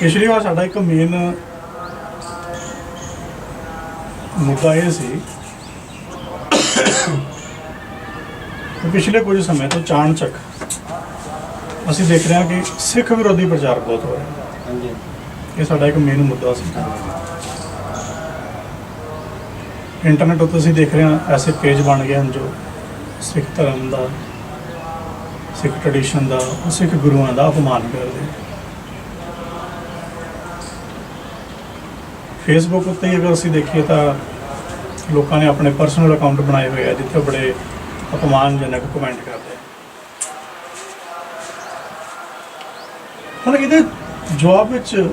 ਪਿਛਲੀ ਵਾਰ ਸਾਡਾ ਇੱਕ ਮੇਨ ਮੁੱਦਾ ਇਹ ਸੀ ਕਿ ਪਿਛਲੇ ਕੁਝ ਸਮੇਂ ਤੋਂ ਚਾਣਚੱਕ ਅਸੀਂ ਦੇਖ ਰਹੇ ਹਾਂ ਕਿ ਸਿੱਖ ਵਿਰੋਧੀ ਪ੍ਰਚਾਰ ਬਹੁਤ ਹੋ ਰਿਹਾ। ਹਾਂਜੀ। ਇਹ ਸਾਡਾ ਇੱਕ ਮੇਨ ਮੁੱਦਾ ਸੀ। ਇੰਟਰਨੈਟ ਉੱਤੇ ਅਸੀਂ ਦੇਖ ਰਹੇ ਹਾਂ ਐਸੇ ਪੇਜ ਬਣ ਗਏ ਹਨ ਜੋ ਸਿੱਖ ਧਰਮ ਦਾ ਸਿੱਖ ਟ੍ਰੈਡੀਸ਼ਨ ਦਾ ਸਿੱਖ ਗੁਰੂਆਂ ਦਾ ਅਪਮਾਨ ਕਰਦੇ। ਫੇਸਬੁੱਕ ਉੱਤੇ ਹੀ ਅਗਰ ਅਸੀਂ ਦੇਖੀਏ ਤਾਂ ਲੋਕਾਂ ਨੇ ਆਪਣੇ ਪਰਸਨਲ ਅਕਾਊਂਟ ਬਣਾਏ ਹੋਏ ਆ, ਜਿੱਥੇ ਬੜੇ ਅਪਮਾਨਜਨਕ ਕਮੈਂਟ ਕਰਦੇ ਆ। ਹੁਣ ਇਹਦੇ ਜਵਾਬ ਵਿੱਚ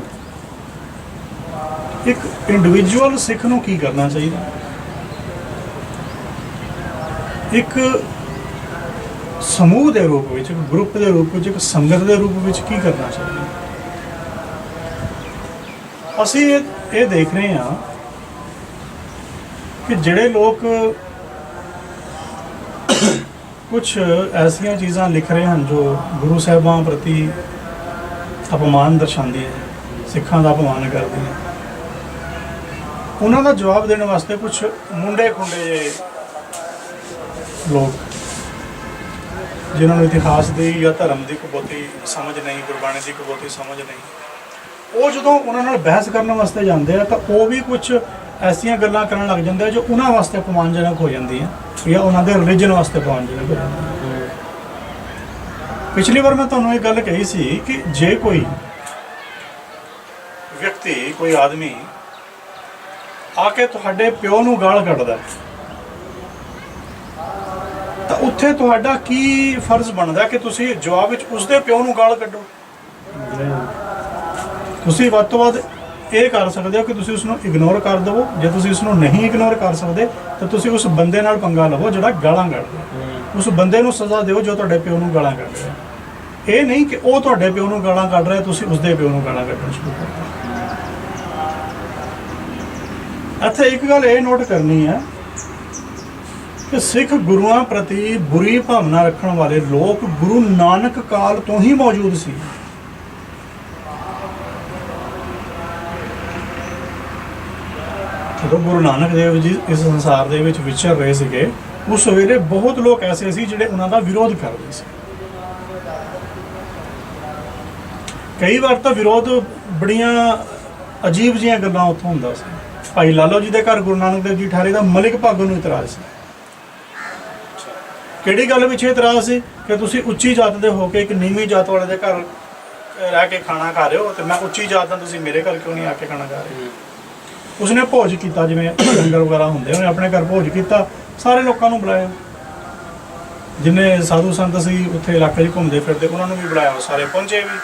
ਇੱਕ ਇੰਡੀਵਿਜੂਅਲ ਸਿੱਖ ਨੂੰ ਕੀ ਕਰਨਾ ਚਾਹੀਦਾ? ਇੱਕ ਸਮੂਹ ਦੇ ਰੂਪ ਵਿੱਚ, ਇੱਕ ਗਰੁੱਪ ਦੇ ਰੂਪ ਵਿੱਚ, ਇੱਕ ਸੰਗਤ ਦੇ ਰੂਪ ਵਿੱਚ ਕੀ ਕਰਨਾ ਚਾਹੀਦਾ? ਅਸੀਂ ਇਹ- ਇਹ ਦੇਖ ਰਹੇ ਹਾਂ ਕਿ ਜਿਹੜੇ ਲੋਕ ਕੁਝ ਐਸੀਆਂ ਚੀਜ਼ਾਂ ਲਿਖ ਰਹੇ ਹਨ ਜੋ ਗੁਰੂ ਸਾਹਿਬਾਂ ਪ੍ਰਤੀ ਅਪਮਾਨ ਦਰਸਾਉਂਦੀ ਹੈ, ਸਿੱਖਾਂ ਦਾ ਅਪਮਾਨ ਕਰਦੀ ਹੈ। ਉਹਨਾਂ ਦਾ ਜਵਾਬ ਦੇਣ ਵਾਸਤੇ ਕੁਝ ਮੁੰਡੇ ਖੁੰਡੇ ਜਿਹੇ ਲੋਕ, ਜਿਨ੍ਹਾਂ ਨੂੰ ਇਤਿਹਾਸ ਦੀ ਜਾਂ ਧਰਮ ਦੀ ਕੋਈ ਸਮਝ ਨਹੀਂ, ਗੁਰਬਾਣੀ ਦੀ ਕੋਈ ਸਮਝ ਨਹੀਂ ਉਹ ਜਦੋਂ ਉਹਨਾਂ ਨਾਲ ਬਹਿਸ ਕਰਨ ਵਾਸਤੇ ਜਾਂਦੇ ਆ ਤਾਂ ਉਹ ਵੀ ਕੁਝ ਐਸੀਆਂ ਗੱਲਾਂ ਕਰਨ ਲੱਗ ਜਾਂਦੇ ਆ ਜੋ ਉਹਨਾਂ ਵਾਸਤੇ ਅਪਮਾਨਜਨਕ ਹੋ ਜਾਂਦੀਆਂ ਜਾਂ ਉਹਨਾਂ ਦੇ ਰਿਲੀਜਨ ਵਾਸਤੇ ਅਪਮਾਨਜਨਕ ਹੋ ਜਾਂਦੀਆਂ। ਪਿਛਲੀ ਵਾਰ ਮੈਂ ਤੁਹਾਨੂੰ ਇਹ ਗੱਲ ਕਹੀ ਸੀ ਕਿ ਜੇ ਕੋਈ ਵਿਅਕਤੀ ਕੋਈ ਆਦਮੀ ਆ ਕੇ ਤੁਹਾਡੇ ਪਿਓ ਨੂੰ ਗਾਲ ਕੱਢਦਾ ਹੈ, ਤਾਂ ਉੱਥੇ ਤੁਹਾਡਾ ਕੀ ਫਰਜ਼ ਬਣਦਾ ਕਿ ਤੁਸੀਂ ਜਵਾਬ ਵਿੱਚ ਉਸਦੇ ਪਿਓ ਨੂੰ ਗਾਲ ਕੱਢੋ? ਤੁਸੀਂ ਵੱਧ ਤੋਂ ਵੱਧ ਇਹ ਕਰ ਸਕਦੇ ਹੋ ਕਿ ਤੁਸੀਂ ਉਸ ਨੂੰ ਇਗਨੋਰ ਕਰ ਦਿਵੋ। ਜੇ ਤੁਸੀਂ ਉਸ ਨੂੰ ਨਹੀਂ ਇਗਨੋਰ ਕਰ ਸਕਦੇ ਤਾਂ ਤੁਸੀਂ ਉਸ ਬੰਦੇ ਨਾਲ ਪੰਗਾ ਲਵੋ ਜਿਹੜਾ ਗਾਲਾਂ ਕੱਢਦਾ। ਉਸ ਬੰਦੇ ਨੂੰ ਸਜ਼ਾ ਦਿਓ ਜੋ ਤੁਹਾਡੇ ਪਿਓ ਨੂੰ ਗਾਲਾਂ ਕੱਢ ਰਿਹਾ। ਇਹ ਨਹੀਂ ਕਿ ਉਹ ਤੁਹਾਡੇ ਪਿਓ ਨੂੰ ਗਾਲਾਂ ਕੱਢ ਰਿਹਾ ਤੁਸੀਂ ਉਸਦੇ ਪਿਓ ਨੂੰ ਗਾਲਾਂ ਕੱਢਣਾ ਸ਼ੁਰੂ ਕਰ ਦਿਓ ਇੱਥੇ ਇੱਕ ਗੱਲ ਇਹ ਨੋਟ ਕਰਨੀ ਹੈ ਕਿ ਸਿੱਖ ਗੁਰੂਆਂ ਪ੍ਰਤੀ ਬੁਰੀ ਭਾਵਨਾ ਰੱਖਣ ਵਾਲੇ ਲੋਕ ਗੁਰੂ ਨਾਨਕ ਕਾਲ ਤੋਂ ਹੀ ਮੌਜੂਦ ਸੀ। ਜਦੋਂ ਗੁਰੂ ਨਾਨਕ ਦੇਵ ਜੀ ਇਸ ਸੰਸਾਰ ਦੇ ਵਿੱਚ ਵਿਚਰ ਰਹੇ ਸੀਗੇ ਉਸ ਵੇਲੇ ਬਹੁਤ ਲੋਕ ਐਸੇ ਸੀ ਜਿਹੜੇ ਉਹਨਾਂ ਦਾ ਵਿਰੋਧ ਕਰਦੇ ਸੀ। ਕਈ ਵਾਰ ਤਾਂ ਵਿਰੋਧ ਬੜੀਆਂ ਅਜੀਬ ਜਿਹੀਆਂ ਗੱਲਾਂ ਉੱਥੋਂ ਹੁੰਦਾ ਸੀ। ਭਾਈ ਲਾਲੋ ਜੀ ਦੇ ਘਰ ਗੁਰੂ ਨਾਨਕ ਦੇਵ ਜੀ ਠਾਰੇ ਦਾ ਮਲਿਕ ਭਾਗੋ ਨੂੰ ਇਤਰਾਜ਼ ਸੀ। ਕਿਹੜੀ ਗੱਲ ਵਿੱਚ ਇਤਰਾਜ਼ ਸੀ? ਕਿ ਤੁਸੀਂ ਉੱਚੀ ਜਾਤ ਦੇ ਹੋ ਕੇ ਇੱਕ ਨੀਵੀਂ ਜਾਤ ਵਾਲੇ ਦੇ ਘਰ ਰਹਿ ਕੇ ਖਾਣਾ ਖਾ ਰਹੇ ਹੋ ਤੇ ਮੈਂ ਉੱਚੀ ਜਾਤ ਦਾ ਤੁਸੀਂ ਮੇਰੇ ਘਰ ਕਿਉਂ ਨਹੀਂ ਆ ਕੇ ਖਾਣਾ ਖਾ ਰਹੇ? ਉਸਨੇ ਭੋਜ ਕੀਤਾ, ਜਿਵੇਂ ਲੰਗਰ ਵਗੈਰਾ ਹੁੰਦੇ ਉਹਨੇ ਆਪਣੇ ਘਰ ਭੋਜ ਕੀਤਾ, ਸਾਰੇ ਲੋਕਾਂ ਨੂੰ ਬੁਲਾਇਆ। ਜਿੰਨੇ ਸਾਧੂ ਸੰਤ ਸੀ, ਉੱਥੇ ਇਲਾਕੇ 'ਚ ਘੁੰਮਦੇ ਫਿਰਦੇ, ਉਹਨਾਂ ਨੂੰ ਵੀ ਬੁਲਾਇਆ, ਉਹ ਸਾਰੇ ਪਹੁੰਚੇ ਵੀ।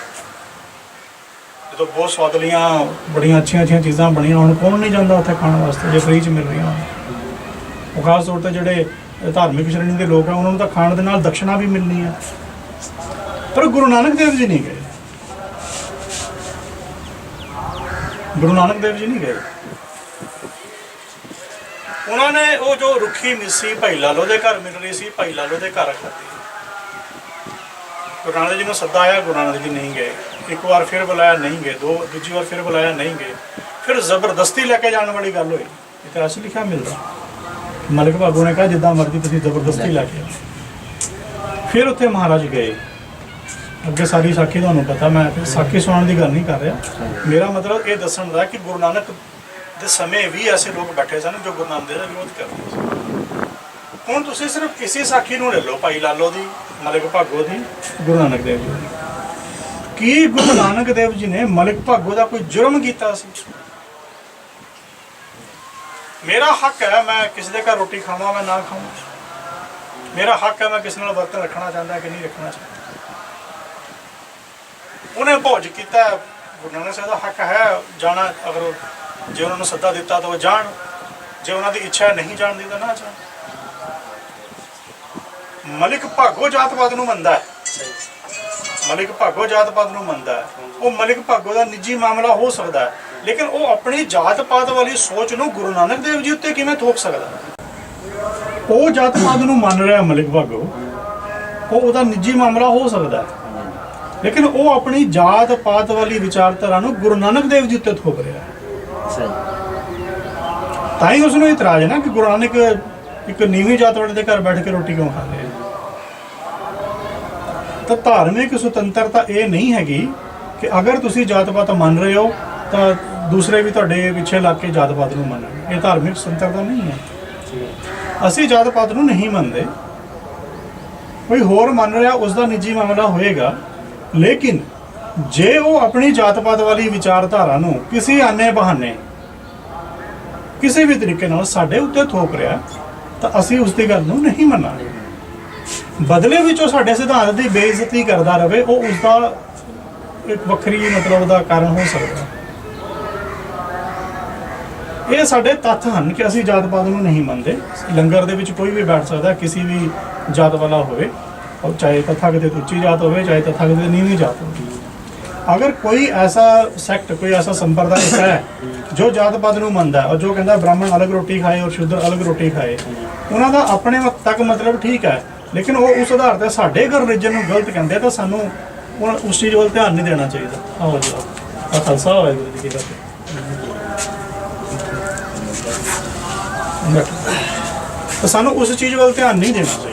ਜਦੋਂ ਬਹੁਤ ਸਵਾਦਲੀਆਂ, ਬੜੀਆਂ ਅੱਛੀਆਂ ਅੱਛੀਆਂ ਚੀਜ਼ਾਂ ਬਣੀਆਂ, ਹੁਣ ਕੌਣ ਨਹੀਂ ਜਾਂਦਾ ਉੱਥੇ ਖਾਣ ਵਾਸਤੇ, ਜੇ ਫ੍ਰੀ 'ਚ ਮਿਲ ਰਹੀਆਂ ਹੋਣ। ਉਹ ਖਾਸ ਤੌਰ ਤੇ ਜਿਹੜੇ ਧਾਰਮਿਕ ਸ਼੍ਰੇਣੀ ਦੇ ਲੋਕ ਆ, ਉਹਨਾਂ ਨੂੰ ਤਾਂ ਖਾਣ ਦੇ ਨਾਲ ਦਕਸ਼ਨਾ ਵੀ ਮਿਲਣੀ ਹੈ ਪਰ ਗੁਰੂ ਨਾਨਕ ਦੇਵ ਜੀ ਨਹੀਂ ਗਏ। ਗੁਰੂ ਨਾਨਕ ਦੇਵ ਜੀ ਨਹੀਂ ਗਏ। ਉਹਨਾਂ ਨੇ ਉਹ ਜੋ ਰੁੱਖੀ ਮਿੱਸੀ ਭਾਈ ਲਾਲੋ ਦੇ ਘਰ ਮਿਲ ਰਹੀ ਸੀ, ਭਾਈ ਲਾਲੋ ਦੇ ਘਰ ਖਾਧੀ ਗੁਰੂ ਨਾਨਕ ਜੀ ਨੂੰ ਸੱਦਾ ਆਇਆ, ਗੁਰੂ ਨਾਨਕ ਜੀ ਨਹੀਂ ਗਏ। ਇੱਕ ਵਾਰ ਫਿਰ ਬੁਲਾਇਆ, ਨਹੀਂ ਗਏ। ਦੋ, ਦੂਜੀ ਵਾਰ ਫਿਰ ਬੁਲਾਇਆ, ਨਹੀਂ ਗਏ। ਫਿਰ ਜ਼ਬਰਦਸਤੀ ਲੈ ਕੇ ਜਾਣ ਵਾਲੀ ਗੱਲ ਹੋਈ। ਇਤਿਹਾਸ ਲਿਖਿਆ ਮਿਲਦਾ। ਮਲਿਕ ਭਾਗੋ ਨੇ ਕਿਹਾ, ਜਿੱਦਾਂ ਮਰਜ਼ੀ ਤੁਸੀਂ ਜ਼ਬਰਦਸਤੀ ਲੈ ਕੇ ਆਓ। ਫਿਰ ਉੱਥੇ ਮਹਾਰਾਜ ਗਏ। ਅੱਗੇ ਸਾਰੀ ਸਾਖੀ ਤੁਹਾਨੂੰ ਪਤਾ, ਮੈਂ ਸਾਖੀ ਸੁਣਾਉਣ ਦੀ ਗੱਲ ਨਹੀਂ ਕਰ ਰਿਹਾ। ਮੇਰਾ ਮਤਲਬ ਇਹ ਦੱਸਣ ਦਾ ਕਿ ਗੁਰੂ ਨਾਨਕ ਦੇ ਸਮੇਂ ਵੀ ਐਸੇ ਲੋਕ ਬੈਠੇ ਸਨ ਜੋ ਗੁਰੂ ਨਾਨਕ ਦੇਵ ਦਾ ਵਿਰੋਧ ਕਰਦੇ ਸਨ ਹੁਣ ਤੁਸੀਂ ਸਿਰਫ ਕਿਸੇ ਸਾਖੀ ਨੂੰ ਲੈ ਲਓ, ਭਾਈ ਲਾਲੋ ਦੀ, ਮਲਿਕ ਭਾਗੋ ਦੀ, ਗੁਰੂ ਨਾਨਕ ਦੇਵ ਜੀ ਕੀ ਗੁਰੂ ਨਾਨਕ ਦੇਵ ਜੀ ਨੇ ਮਲਿਕ ਭਾਗੋ ਦਾ ਕੋਈ ਜੁਰਮ ਕੀਤਾ ਸੀ? ਮੇਰਾ ਹੱਕ ਹੈ ਮੈਂ ਕਿਸੇ ਦੇ ਘਰ ਰੋਟੀ ਖਾਵਾਂ, ਮੈਂ ਨਾ ਖਾਵਾਂ। ਮੇਰਾ ਹੱਕ ਹੈ ਮੈਂ ਕਿਸੇ ਨਾਲ ਵਰਤਨ ਰੱਖਣਾ ਚਾਹੁੰਦਾ ਕਿ ਨਹੀਂ ਰੱਖਣਾ ਚਾਹੁੰਦਾ। ਉਹਨੇ ਭੋਜ ਕੀਤਾ। ਗੁਰੂ ਨਾਨਕ ਸਾਹਿਬ ਦਾ ਹੱਕ ਹੈ, ਜਾਣਾ ਅਗਰ ਜੇ ਉਹਨਾਂ ਨੂੰ ਸੱਦਾ ਦਿੱਤਾ ਤਾਂ ਉਹ ਜਾਣ। ਜੇ ਉਹਨਾਂ ਦੀ ਇੱਛਾ ਨਹੀਂ ਜਾਣ ਦੀ ਤਾਂ ਨਾ ਜਾਣ। ਮਲਿਕ ਭਾਗੋ ਜਾਤਪਾਤ ਨੂੰ ਮੰਨਦਾ ਹੈ। ਮਲਿਕ ਭਾਗੋ ਜਾਤ-ਪਾਤ ਨੂੰ ਮੰਨਦਾ ਹੈ। ਉਹ ਮਲਿਕ ਭਾਗੋ ਦਾ ਨਿੱਜੀ ਮਾਮਲਾ ਹੋ ਸਕਦਾ ਹੈ। ਲੇਕਿਨ ਉਹ ਆਪਣੀ ਜਾਤ-ਪਾਤ ਵਾਲੀ ਸੋਚ ਨੂੰ ਗੁਰੂ ਨਾਨਕ ਦੇਵ ਜੀ ਉੱਤੇ ਕਿਵੇਂ ਥੋਪ ਸਕਦਾ ਉਹ ਜਾਤ-ਪਾਤ ਨੂੰ ਮੰਨ ਰਿਹਾ ਮਲਿਕ ਭਾਗੋ। ਉਹ ਉਹਦਾ ਨਿੱਜੀ ਮਾਮਲਾ ਹੋ ਸਕਦਾ ਹੈ। ਲੇਕਿਨ ਉਹ ਆਪਣੀ ਜਾਤ ਪਾਤ ਵਾਲੀ ਵਿਚਾਰਧਾਰਾ ਨੂੰ ਗੁਰੂ ਨਾਨਕ ਦੇਵ ਜੀ ਉੱਤੇ ਥੋਪ ਰਿਹਾ ਹੈ। ਸਹੀ ਤਾਂ ਹੀ ਉਸ ਨੂੰ ਇਤਰਾਜ਼ ਹੈ ਨਾ ਕਿ ਗੁਰੂ ਨਾਨਕ ਇੱਕ ਨੀਵੀਂ ਜਾਤ ਵਾਲੇ ਦੇ ਘਰ ਬੈਠ ਕੇ ਰੋਟੀ ਕਿਉਂ ਖਾ ਰਹੇ ਆ? ਤਾਂ ਧਾਰਮਿਕ ਸੁਤੰਤਰਤਾ ਇਹ ਨਹੀਂ ਹੈਗੀ ਕਿ ਅਗਰ ਤੁਸੀਂ ਜਾਤ ਪਾਤ ਮੰਨ ਰਹੇ ਹੋ, ਤਾਂ ਦੂਸਰੇ ਵੀ ਤੁਹਾਡੇ ਪਿੱਛੇ ਲੱਗ ਕੇ ਜਾਤ ਪਾਤ ਨੂੰ ਮੰਨਣ। ਇਹ ਧਾਰਮਿਕ ਸੁਤੰਤਰਤਾ ਨਹੀਂ ਹੈ। ਅਸੀਂ ਜਾਤ ਪਾਤ ਨੂੰ ਨਹੀਂ ਮੰਨਦੇ। ਕੋਈ ਹੋਰ ਮੰਨ ਰਿਹਾ ਉਸ ਦਾ ਨਿੱਜੀ ਮਾਮਲਾ ਹੋਏਗਾ। ਲੇਕਿਨ ਜੇ ਉਹ ਆਪਣੀ ਜਾਤ ਪਾਤ ਵਾਲੀ ਵਿਚਾਰਧਾਰਾ ਨੂੰ ਕਿਸੇ ਆਨੇ ਬਹਾਨੇ ਕਿਸੇ ਵੀ ਤਰੀਕੇ ਨਾਲ ਸਾਡੇ ਉੱਤੇ ਥੋਪ ਰਿਹਾ, ਤਾਂ ਅਸੀਂ ਉਸ ਦੀ ਗੱਲ ਨੂੰ ਨਹੀਂ ਮੰਨਾਂਗੇ। ਬਦਲੇ ਵਿੱਚ ਉਹ ਸਾਡੇ ਸਿਧਾਂਤ ਦੀ ਬੇਇੱਜ਼ਤੀ ਕਰਦਾ ਰਹੇ ਉਹ ਉਸ ਦਾ ਇੱਕ ਵੱਖਰੀ ਮਤਲਬ ਦਾ ਕਾਰਨ ਹੋ ਸਕਦਾ। ਇਹ ਸਾਡੇ ਤੱਥ ਹਨ ਕਿ ਅਸੀਂ ਜਾਤ ਪਾਤ ਨੂੰ ਨਹੀਂ ਮੰਨਦੇ। ਲੰਗਰ ਦੇ ਵਿੱਚ ਕੋਈ ਵੀ ਬੈਠ ਸਕਦਾ, ਕਿਸੇ ਵੀ ਜਾਤ ਵਾਲਾ ਹੋਵੇ, ਉਹ ਚਾਹੇ ਤਥਾਗਤ ਉੱਚੀ ਜਾਤ ਹੋਵੇ, ਚਾਹੇ ਤਥਾਗਤ ਨੀਵੀਂ ਜਾਤ ਹੋਵੇ। ਅਗਰ ਕੋਈ ਐਸਾ ਸੈਕਟ ਕੋਈ ਐਸਾ ਸੰਪਰਦਾਇ ਹੈ ਜੋ ਜਾਤ ਪਾਤ ਨੂੰ ਮੰਨਦਾ ਹੈ ਔਰ ਜੋ ਕਹਿੰਦਾ ਬ੍ਰਾਹਮਣ ਅਲੱਗ ਰੋਟੀ ਖਾਏ ਔਰ ਸ਼ੂਦਰ ਅਲੱਗ ਰੋਟੀ ਖਾਏ ਉਹਨਾਂ ਦਾ ਆਪਣੇ ਵਕਤ ਤੱਕ ਮਤਲਬ ਠੀਕ ਹੈ ਲੇਕਿਨ ਉਹ ਉਸ ਆਧਾਰ ਤੇ ਸਾਡੇ ਘਰ ਰਿਲੀਜਨ ਨੂੰ ਗਲਤ ਕਹਿੰਦੇ ਤਾਂ ਸਾਨੂੰ ਉਸ ਚੀਜ਼ ਵੱਲ ਧਿਆਨ ਨਹੀਂ ਦੇਣਾ ਚਾਹੀਦਾ। ਆਓ ਜੀ ਆ ਖਾਲਸਾ ਹੋਵੇ ਗੁਰੂ ਜੀ ਕੀ ਫਤਿਹ। ਤਾਂ ਸਾਨੂੰ ਉਸ ਚੀਜ਼ ਵੱਲ ਧਿਆਨ ਨਹੀਂ ਦੇਣਾ ਚਾਹੀਦਾ।